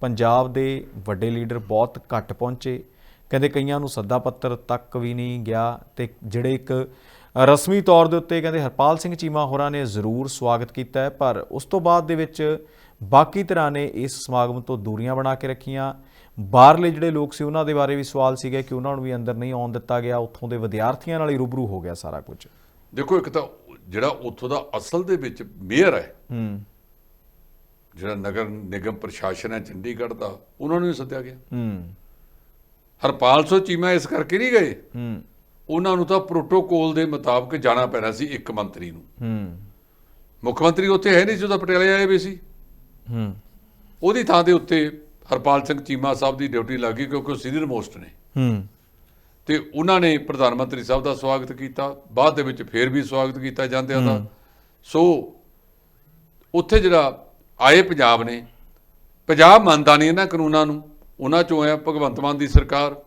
ਪੰਜਾਬ ਦੇ ਵੱਡੇ ਲੀਡਰ ਬਹੁਤ ਘੱਟ ਪਹੁੰਚੇ। ਕਹਿੰਦੇ ਕਈਆਂ ਨੂੰ ਸੱਦਾ ਪੱਤਰ ਤੱਕ ਵੀ ਨਹੀਂ ਗਿਆ ਤੇ ਜਿਹੜੇ ਇੱਕ ਰਸਮੀ ਤੌਰ ਦੇ ਉੱਤੇ ਕਹਿੰਦੇ ਹਰਪਾਲ ਸਿੰਘ ਚੀਮਾ ਹੋਰਾਂ ਨੇ ਜ਼ਰੂਰ ਸਵਾਗਤ ਕੀਤਾ ਹੈ ਪਰ ਉਸ ਤੋਂ ਬਾਅਦ ਦੇ ਵਿੱਚ ਬਾਕੀ ਤਰ੍ਹਾਂ ਨੇ ਇਸ ਸਮਾਗਮ ਤੋਂ ਦੂਰੀਆਂ ਬਣਾ ਕੇ ਰੱਖੀਆਂ। ਬਾਹਰਲੇ ਜਿਹੜੇ ਲੋਕ ਸੀ ਉਹਨਾਂ ਦੇ ਬਾਰੇ ਵੀ ਸਵਾਲ ਸੀਗੇ ਕਿ ਉਹਨਾਂ ਨੂੰ ਵੀ ਅੰਦਰ ਨਹੀਂ ਆਉਣ ਦਿੱਤਾ ਗਿਆ ਉੱਥੋਂ ਦੇ ਵਿਦਿਆਰਥੀਆਂ ਨਾਲ ਹੀ ਰੂਬਰੂ ਹੋ ਗਿਆ ਸਾਰਾ ਕੁਝ। ਦੇਖੋ ਇੱਕ ਤਾਂ ਜਿਹੜਾ ਉੱਥੋਂ ਦਾ ਅਸਲ ਦੇ ਵਿੱਚ ਮੇਅਰ ਹੈ ਹੂੰ। ਜਿਹੜਾ ਨਗਰ ਨਿਗਮ ਪ੍ਰਸ਼ਾਸਨ ਹੈ ਚੰਡੀਗੜ੍ਹ ਦਾ ਉਹਨਾਂ ਨੂੰ ਹੀ ਸੱਦਿਆ ਗਿਆ। ਹੂੰ। ਹਰਪਾਲ ਸੋ ਚੀਮਾ ਇਸ ਕਰਕੇ ਨਹੀਂ ਗਏ। ਹੂੰ। ਉਹਨਾਂ ਨੂੰ ਤਾਂ ਪ੍ਰੋਟੋਕੋਲ ਦੇ ਮੁਤਾਬਕ ਜਾਣਾ ਪੈਣਾ ਸੀ ਇੱਕ ਮੰਤਰੀ ਨੂੰ। ਹੂੰ। ਮੁੱਖ ਮੰਤਰੀ ਉੱਥੇ ਹੈ ਨਹੀਂ ਜਦੋਂ ਪਟਿਆਲੇ ਆਏ ਵੇ ਸੀ। ਹੂੰ। ਉਹਦੀ ਥਾਂ ਦੇ ਉੱਤੇ ਹਰਪਾਲ ਸਿੰਘ ਚੀਮਾ ਸਾਹਿਬ ਦੀ ਡਿਊਟੀ ਲੱਗ ਕਿਉਂਕਿ ਉਹ ਸੀਨੀਅਰ ਮੋਸਟ ਨੇ। ਹੂੰ। ਤੇ ਉਹਨਾਂ ਨੇ ਪ੍ਰਧਾਨ ਮੰਤਰੀ ਸਾਹਿਬ ਦਾ ਸਵਾਗਤ ਕੀਤਾ ਬਾਅਦ ਦੇ ਵਿੱਚ ਫੇਰ ਵੀ ਸਵਾਗਤ ਕੀਤਾ ਜਾਂਦਿਆਂ ਦਾ। ਸੋ ਉੱਥੇ ਜਿਹੜਾ ਆਏ ਪੰਜਾਬ ਨੇ। ਪੰਜਾਬ ਮੰਨਦਾ ਨਹੀਂ ਇਹਨਾਂ ਕਾਨੂੰਨਾਂ ਨੂੰ। ਉਹਨਾਂ ਚੋਂ ਆ ਭਗਵੰਤ ਮਾਨ ਦੀ ਸਰਕਾਰ।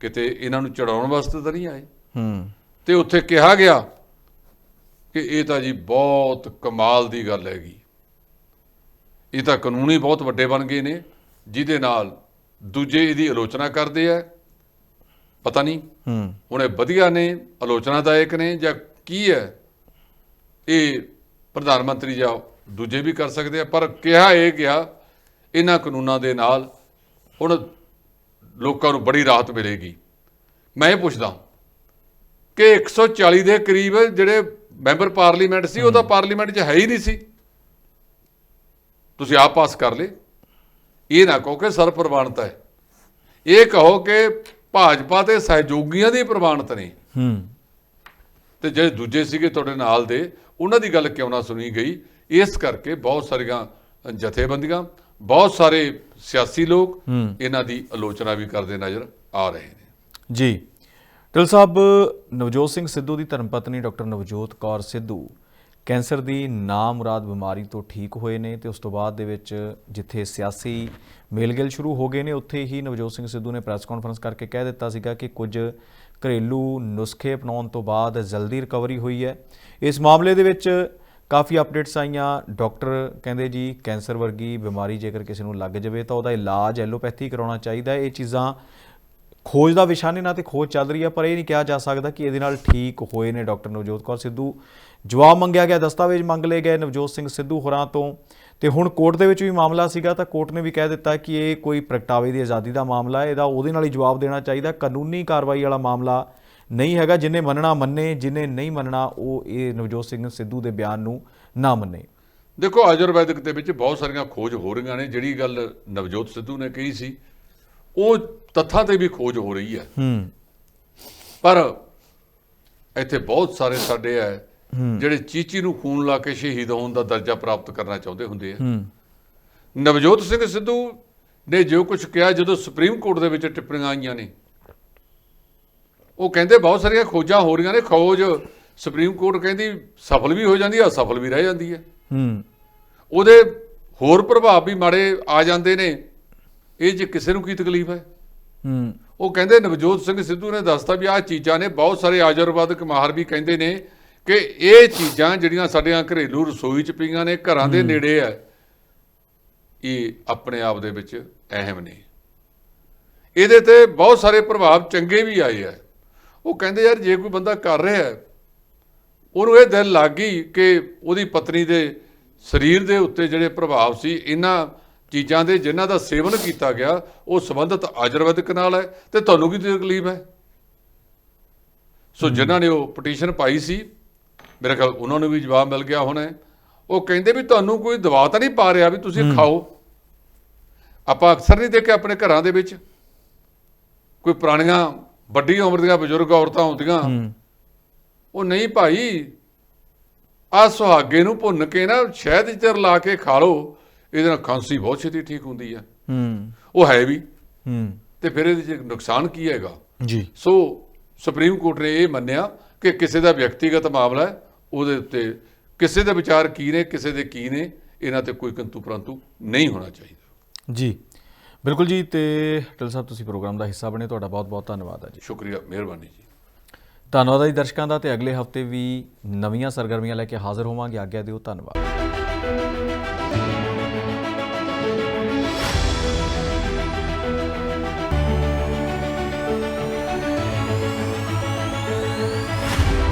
ਕਿਤੇ ਇਹਨਾਂ ਨੂੰ ਚੜਾਉਣ ਵਾਸਤੇ ਤਾਂ ਨਹੀਂ ਆਏ। ਹੂੰ। ਤੇ ਉੱਥੇ ਕਿਹਾ ਗਿਆ ਕਿ ਇਹ ਤਾਂ ਜੀ ਬਹੁਤ ਕਮਾਲ ਦੀ ਗੱਲ ਹੈਗੀ। ਇਹ ਤਾਂ ਕਾਨੂੰਨ ਹੀ ਬਹੁਤ ਵੱਡੇ ਬਣ ਗਏ ਨੇ ਜਿਹਦੇ ਨਾਲ ਦੂਜੇ ਇਹਦੀ ਆਲੋਚਨਾ ਕਰਦੇ ਆ। ਪਤਾ ਨਹੀਂ ਹੂੰ। ਹੁਣ ਇਹ ਵਧੀਆ ਨੇ ਆਲੋਚਨਾਦਾਇਕ ਨੇ ਜਾਂ ਕੀ ਹੈ? ਇਹ ਪ੍ਰਧਾਨ ਮੰਤਰੀ ਜਾਂ ਦੂਜੇ ਵੀ ਕਰ ਸਕਦੇ ਆ ਪਰ ਕਿਹਾ ਇਹ ਗਿਆ ਇਹਨਾਂ ਕਾਨੂੰਨਾਂ ਦੇ ਨਾਲ ਹੁਣ ਲੋਕਾਂ ਨੂੰ ਬੜੀ ਰਾਹਤ ਮਿਲੇਗੀ। ਮੈਂ ਇਹ ਪੁੱਛਦਾ ਕਿ 140 ਦੇ ਕਰੀਬ ਜਿਹੜੇ ਮੈਂਬਰ ਪਾਰਲੀਮੈਂਟ ਸੀ ਉਹ ਤਾਂ ਪਾਰਲੀਮੈਂਟ 'ਚ ਹੈ ਹੀ ਨਹੀਂ ਸੀ। ਤੁਸੀਂ ਆਪ ਪਾਸ ਕਰ ਲੇ ਇਹ ਨਾ ਕਹੋ ਕਿ ਸਰਪ੍ਰਵਾਨਤਾ ਹੈ। ਇਹ ਕਹੋ ਕਿ ਭਾਜਪਾ ਤੇ ਸਹਿਯੋਗੀਆਂ ਦੀ ਪ੍ਰਵਾਨਤ ਨੇ। ਹੂੰ। ਤੇ ਜਿਹੜੇ ਦੂਜੇ ਸੀਗੇ ਤੁਹਾਡੇ ਨਾਲ ਦੇ ਉਹਨਾਂ ਦੀ ਗੱਲ ਕਿਉਂ ਨਾ ਸੁਣੀ ਗਈ? ਇਸ ਕਰਕੇ ਬਹੁਤ ਸਾਰੀਆਂ ਜਥੇਬੰਦੀਆਂ ਬਹੁਤ ਸਾਰੇ ਸਿਆਸੀ ਲੋਕ ਇਹਨਾਂ ਦੀ ਆਲੋਚਨਾ ਵੀ ਕਰਦੇ ਨਜ਼ਰ ਆ ਰਹੇ ਨੇ। ਜੀ। ਟਿਲ ਸਾਹਿਬ ਨਵਜੋਤ ਸਿੰਘ ਸਿੱਧੂ ਦੀ ਧਰਮਪਤਨੀ ਡਾਕਟਰ ਨਵਜੋਤ ਕੌਰ ਸਿੱਧੂ ਕੈਂਸਰ ਦੀ ਨਾਮੁਰਾਦ ਬਿਮਾਰੀ ਤੋਂ ਠੀਕ ਹੋਏ ਨੇ ਤੇ ਉਸ ਤੋਂ ਬਾਅਦ ਦੇ ਵਿੱਚ ਜਿੱਥੇ ਸਿਆਸੀ ਮੇਲਗਿਲ ਸ਼ੁਰੂ ਹੋ ਗਏ ਨੇ ਉੱਥੇ ਹੀ ਨਵਜੋਤ ਸਿੰਘ ਸਿੱਧੂ ਨੇ ਪ੍ਰੈਸ ਕਾਨਫਰੰਸ ਕਰਕੇ ਕਹਿ ਦਿੱਤਾ ਸੀਗਾ ਕਿ ਕੁਝ ਘਰੇਲੂ ਨੁਸਖੇ ਅਪਣਾਉਣ ਤੋਂ ਬਾਅਦ ਜਲਦੀ ਰਿਕਵਰੀ ਹੋਈ ਹੈ। ਇਸ ਮਾਮਲੇ ਦੇ ਵਿੱਚ ਕਾਫੀ ਅਪਡੇਟਸ ਆਈਆਂ। ਡਾਕਟਰ ਕਹਿੰਦੇ ਜੀ, ਕੈਂਸਰ ਵਰਗੀ ਬਿਮਾਰੀ ਜੇਕਰ ਕਿਸੇ ਨੂੰ ਲੱਗ ਜਾਵੇ ਤਾਂ ਉਹਦਾ ਇਲਾਜ ਐਲੋਪੈਥੀ ਕਰਾਉਣਾ ਚਾਹੀਦਾ ਇਹ ਚੀਜ਼ਾਂ ਖੋਜ ਦਾ ਵਿਸ਼ਾ ਨੇ ਨਾ ਤੇ ਖੋਜ ਚੱਲ ਰਹੀ ਹੈ, ਪਰ ਇਹ ਨਹੀਂ ਕਿਹਾ ਜਾ ਸਕਦਾ ਕਿ ਇਹਦੇ ਨਾਲ ਠੀਕ ਹੋਏ ਨੇ ਡਾਕਟਰ ਨਵਜੋਤ ਕੌਰ ਸਿੱਧੂ। ਜਵਾਬ ਮੰਗਿਆ ਗਿਆ, ਦਸਤਾਵੇਜ਼ ਮੰਗ ਲਏ ਗਏ ਨਵਜੋਤ ਸਿੰਘ ਸਿੱਧੂ ਹੋਰਾਂ ਤੋਂ। ਤੇ ਹੁਣ ਕੋਰਟ ਦੇ ਵਿੱਚ ਵੀ ਮਾਮਲਾ ਸੀਗਾ, ਤਾਂ ਕੋਰਟ ਨੇ ਵੀ ਕਹਿ ਦਿੱਤਾ ਕਿ ਇਹ ਕੋਈ ਪ੍ਰਗਟਾਵੇ ਦੀ ਆਜ਼ਾਦੀ ਦਾ ਮਾਮਲਾ ਹੈ, ਇਹਦਾ ਉਹਦੇ ਨਾਲ ਹੀ ਜਵਾਬ ਦੇਣਾ ਚਾਹੀਦਾ। ਕਾਨੂੰਨੀ ਕਾਰਵਾਈ ਵਾਲਾ ਮਾਮਲਾ ਨਹੀਂ ਹੈਗਾ ਜਿਨੇ ਮੰਨਣਾ ਮੰਨੇ ਜਿਨੇ ਨਹੀਂ ਮੰਨਣਾ ਉਹ ਇਹ ਨਵਜੋਤ ਸਿੰਘ ਸਿੱਧੂ ਦੇ ਬਿਆਨ ਨੂੰ ਨਾ ਮੰਨੇ। ਦੇਖੋ ਆਯੁਰਵੈਦਿਕ ਦੇ ਵਿੱਚ ਬਹੁਤ ਸਾਰੀਆਂ ਖੋਜ ਹੋ ਰਹੀਆਂ ਨੇ। ਜਿਹੜੀ ਗੱਲ ਨਵਜੋਤ ਸਿੱਧੂ ਨੇ ਕਹੀ ਸੀ ਉਹ ਤੱਥਾਂ ਤੇ ਵੀ ਖੋਜ ਹੋ ਰਹੀ ਹੈ। ਹੂੰ। ਪਰ ਇੱਥੇ ਬਹੁਤ ਸਾਰੇ ਸਾਡੇ ਹੈ। ਜਿਹੜੇ ਚੀਚੀ ਨੂੰ ਖੂਨ ਲਾ ਕੇ ਸ਼ਹੀਦ ਹੋਣ ਦਾ ਦਰਜਾ ਪ੍ਰਾਪਤ ਕਰਨਾ ਚਾਹੁੰਦੇ ਹੁੰਦੇ ਆ। ਹੂੰ। ਨਵਜੋਤ ਸਿੰਘ ਸਿੱਧੂ ਨੇ ਜੋ ਕੁਝ ਕਿਹਾ ਜਦੋਂ ਸੁਪਰੀਮ ਕੋਰਟ ਦੇ ਵਿੱਚ ਟਿੱਪਣੀਆਂ ਆਈਆਂ ਨੇ ਉਹ ਕਹਿੰਦੇ ਬਹੁਤ ਸਾਰੀਆਂ ਖੋਜਾਂ ਹੋ ਰਹੀਆਂ ਨੇ ਖੋਜ ਸੁਪਰੀਮ ਕੋਰਟ ਕਹਿੰਦੀ ਸਫਲ ਵੀ ਹੋ ਜਾਂਦੀ ਹੈ ਅਸਫਲ ਵੀ ਰਹਿ ਜਾਂਦੀ ਹੈ। ਹੂੰ। ਉਹਦੇ ਹੋਰ ਪ੍ਰਭਾਵ ਵੀ ਮਾੜੇ ਆ ਜਾਂਦੇ ਨੇ। ਇਹ ਜੇ ਕਿਸੇ ਨੂੰ ਕੀ ਤਕਲੀਫ ਹੈ? ਹੂੰ। ਉਹ ਕਹਿੰਦੇ ਨਵਜੋਤ ਸਿੰਘ ਸਿੱਧੂ ਨੇ ਦੱਸਤਾ ਵੀ ਆਹ ਚੀਜ਼ਾਂ ਨੇ ਬਹੁਤ ਸਾਰੇ ਆਯੁਰਵੈਦਿਕ ਮਾਹਰ ਵੀ ਕਹਿੰਦੇ ਨੇ ਕਿ ਇਹ ਚੀਜ਼ਾਂ ਜਿਹੜੀਆਂ ਸਾਡੀਆਂ ਘਰੇਲੂ ਰਸੋਈ ਚ ਪਈਆਂ ਨੇ ਘਰਾਂ ਦੇ ਨੇੜੇ ਆ ਇਹ ਆਪਣੇ ਆਪ ਦੇ ਵਿੱਚ ਅਹਿਮ ਨੇ। ਇਹਦੇ ਤੇ ਬਹੁਤ ਸਾਰੇ ਪ੍ਰਭਾਵ ਚੰਗੇ ਵੀ ਆਏ ਆ ਉਹ ਕਹਿੰਦੇ ਯਾਰ ਜੇ ਕੋਈ ਬੰਦਾ ਕਰ ਰਿਹਾ ਹੈ ਉਹਨੂੰ ਇਹ ਦਿਲ ਲੱਗ ਗਈ ਕਿ ਉਹਦੀ ਪਤਨੀ ਦੇ ਸਰੀਰ ਦੇ ਉੱਤੇ ਜਿਹੜੇ ਪ੍ਰਭਾਵ ਸੀ ਇਹਨਾਂ ਚੀਜ਼ਾਂ ਦੇ ਜਿਨ੍ਹਾਂ ਦਾ ਸੇਵਨ ਕੀਤਾ ਗਿਆ ਉਹ ਸੰਬੰਧਿਤ ਆਯੁਰਵੈਦਿਕ ਨਾਲ ਹੈ ਤੇ ਤੁਹਾਨੂੰ ਕੀ ਤਕਲੀਫ ਹੈ? ਸੋ ਜਿਨ੍ਹਾਂ ਨੇ ਉਹ ਪਟੀਸ਼ਨ ਪਾਈ ਸੀ ਮੇਰੇ ਖਿਆਲ ਉਹਨਾਂ ਨੂੰ ਵੀ ਜਵਾਬ ਮਿਲ ਗਿਆ ਹੋਣਾ। ਉਹ ਕਹਿੰਦੇ ਵੀ ਤੁਹਾਨੂੰ ਕੋਈ ਦਵਾ ਤਾਂ ਨਹੀਂ ਪਾ ਰਿਹਾ ਵੀ ਤੁਸੀਂ ਖਾਓ। ਆਪਾਂ ਅਕਸਰ ਨਹੀਂ ਦੇਖਿਆ ਆਪਣੇ ਘਰਾਂ ਦੇ ਵਿੱਚ। ਕੋਈ ਪੁਰਾਣੀਆਂ ਵੱਡੀ ਉਮਰ ਦੀਆਂ ਬਜ਼ੁਰਗ ਔਰਤਾਂ ਹੁੰਦੀਆਂ। ਉਹ ਨਹੀਂ ਭਾਈ ਆ ਸੁਹਾਗੇ ਨੂੰ ਭੁੰਨ ਕੇ ਨਾ ਸ਼ਹਿਦ ਚ ਰਲਾ ਕੇ ਖਾ ਲਓ ਇਹਦੇ ਨਾਲ ਖਾਂਸੀ ਬਹੁਤ ਛੇਤੀ ਠੀਕ ਹੁੰਦੀ ਹੈ ਹੂੰ। ਉਹ ਹੈ ਵੀ। ਹੂੰ। ਤੇ ਫਿਰ ਇਹਦੇ ਚ ਨੁਕਸਾਨ ਕੀ ਹੈਗਾ? ਜੀ। ਸੋ ਸੁਪਰੀਮ ਕੋਰਟ ਨੇ ਇਹ ਮੰਨਿਆ ਕਿ ਕਿਸੇ ਦਾ ਵਿਅਕਤੀਗਤ ਮਾਮਲਾ ਹੈ ਉਹਦੇ ਉੱਤੇ ਕਿਸੇ ਦੇ ਵਿਚਾਰ ਕੀ ਨੇ ਕਿਸੇ ਦੇ ਕੀ ਨੇ ਇਹਨਾਂ ਤੇ ਕੋਈ ਕੰਤੂ ਪ੍ਰੰਤੂ ਨਹੀਂ ਹੋਣਾ ਚਾਹੀਦਾ। ਜੀ। ਬਿਲਕੁਲ ਜੀ ਤੇ ਟਿਲ ਸਾਹਿਬ ਤੁਸੀਂ ਪ੍ਰੋਗਰਾਮ ਦਾ ਹਿੱਸਾ ਬਣੇ ਤੁਹਾਡਾ ਬਹੁਤ ਬਹੁਤ ਧੰਨਵਾਦ ਹੈ ਜੀ। ਸ਼ੁਕਰੀਆ ਮਿਹਰਬਾਨੀ ਜੀ। ਧੰਨਵਾਦ ਹੈ ਜੀ ਦਰਸ਼ਕਾਂ ਦਾ ਤੇ ਅਗਲੇ ਹਫ਼ਤੇ ਵੀ ਨਵੀਆਂ ਸਰਗਰਮੀਆਂ ਲੈ ਕੇ ਹਾਜ਼ਰ ਹੋਵਾਂਗੇ। ਆਗਿਆ ਦਿਓ ਧੰਨਵਾਦ।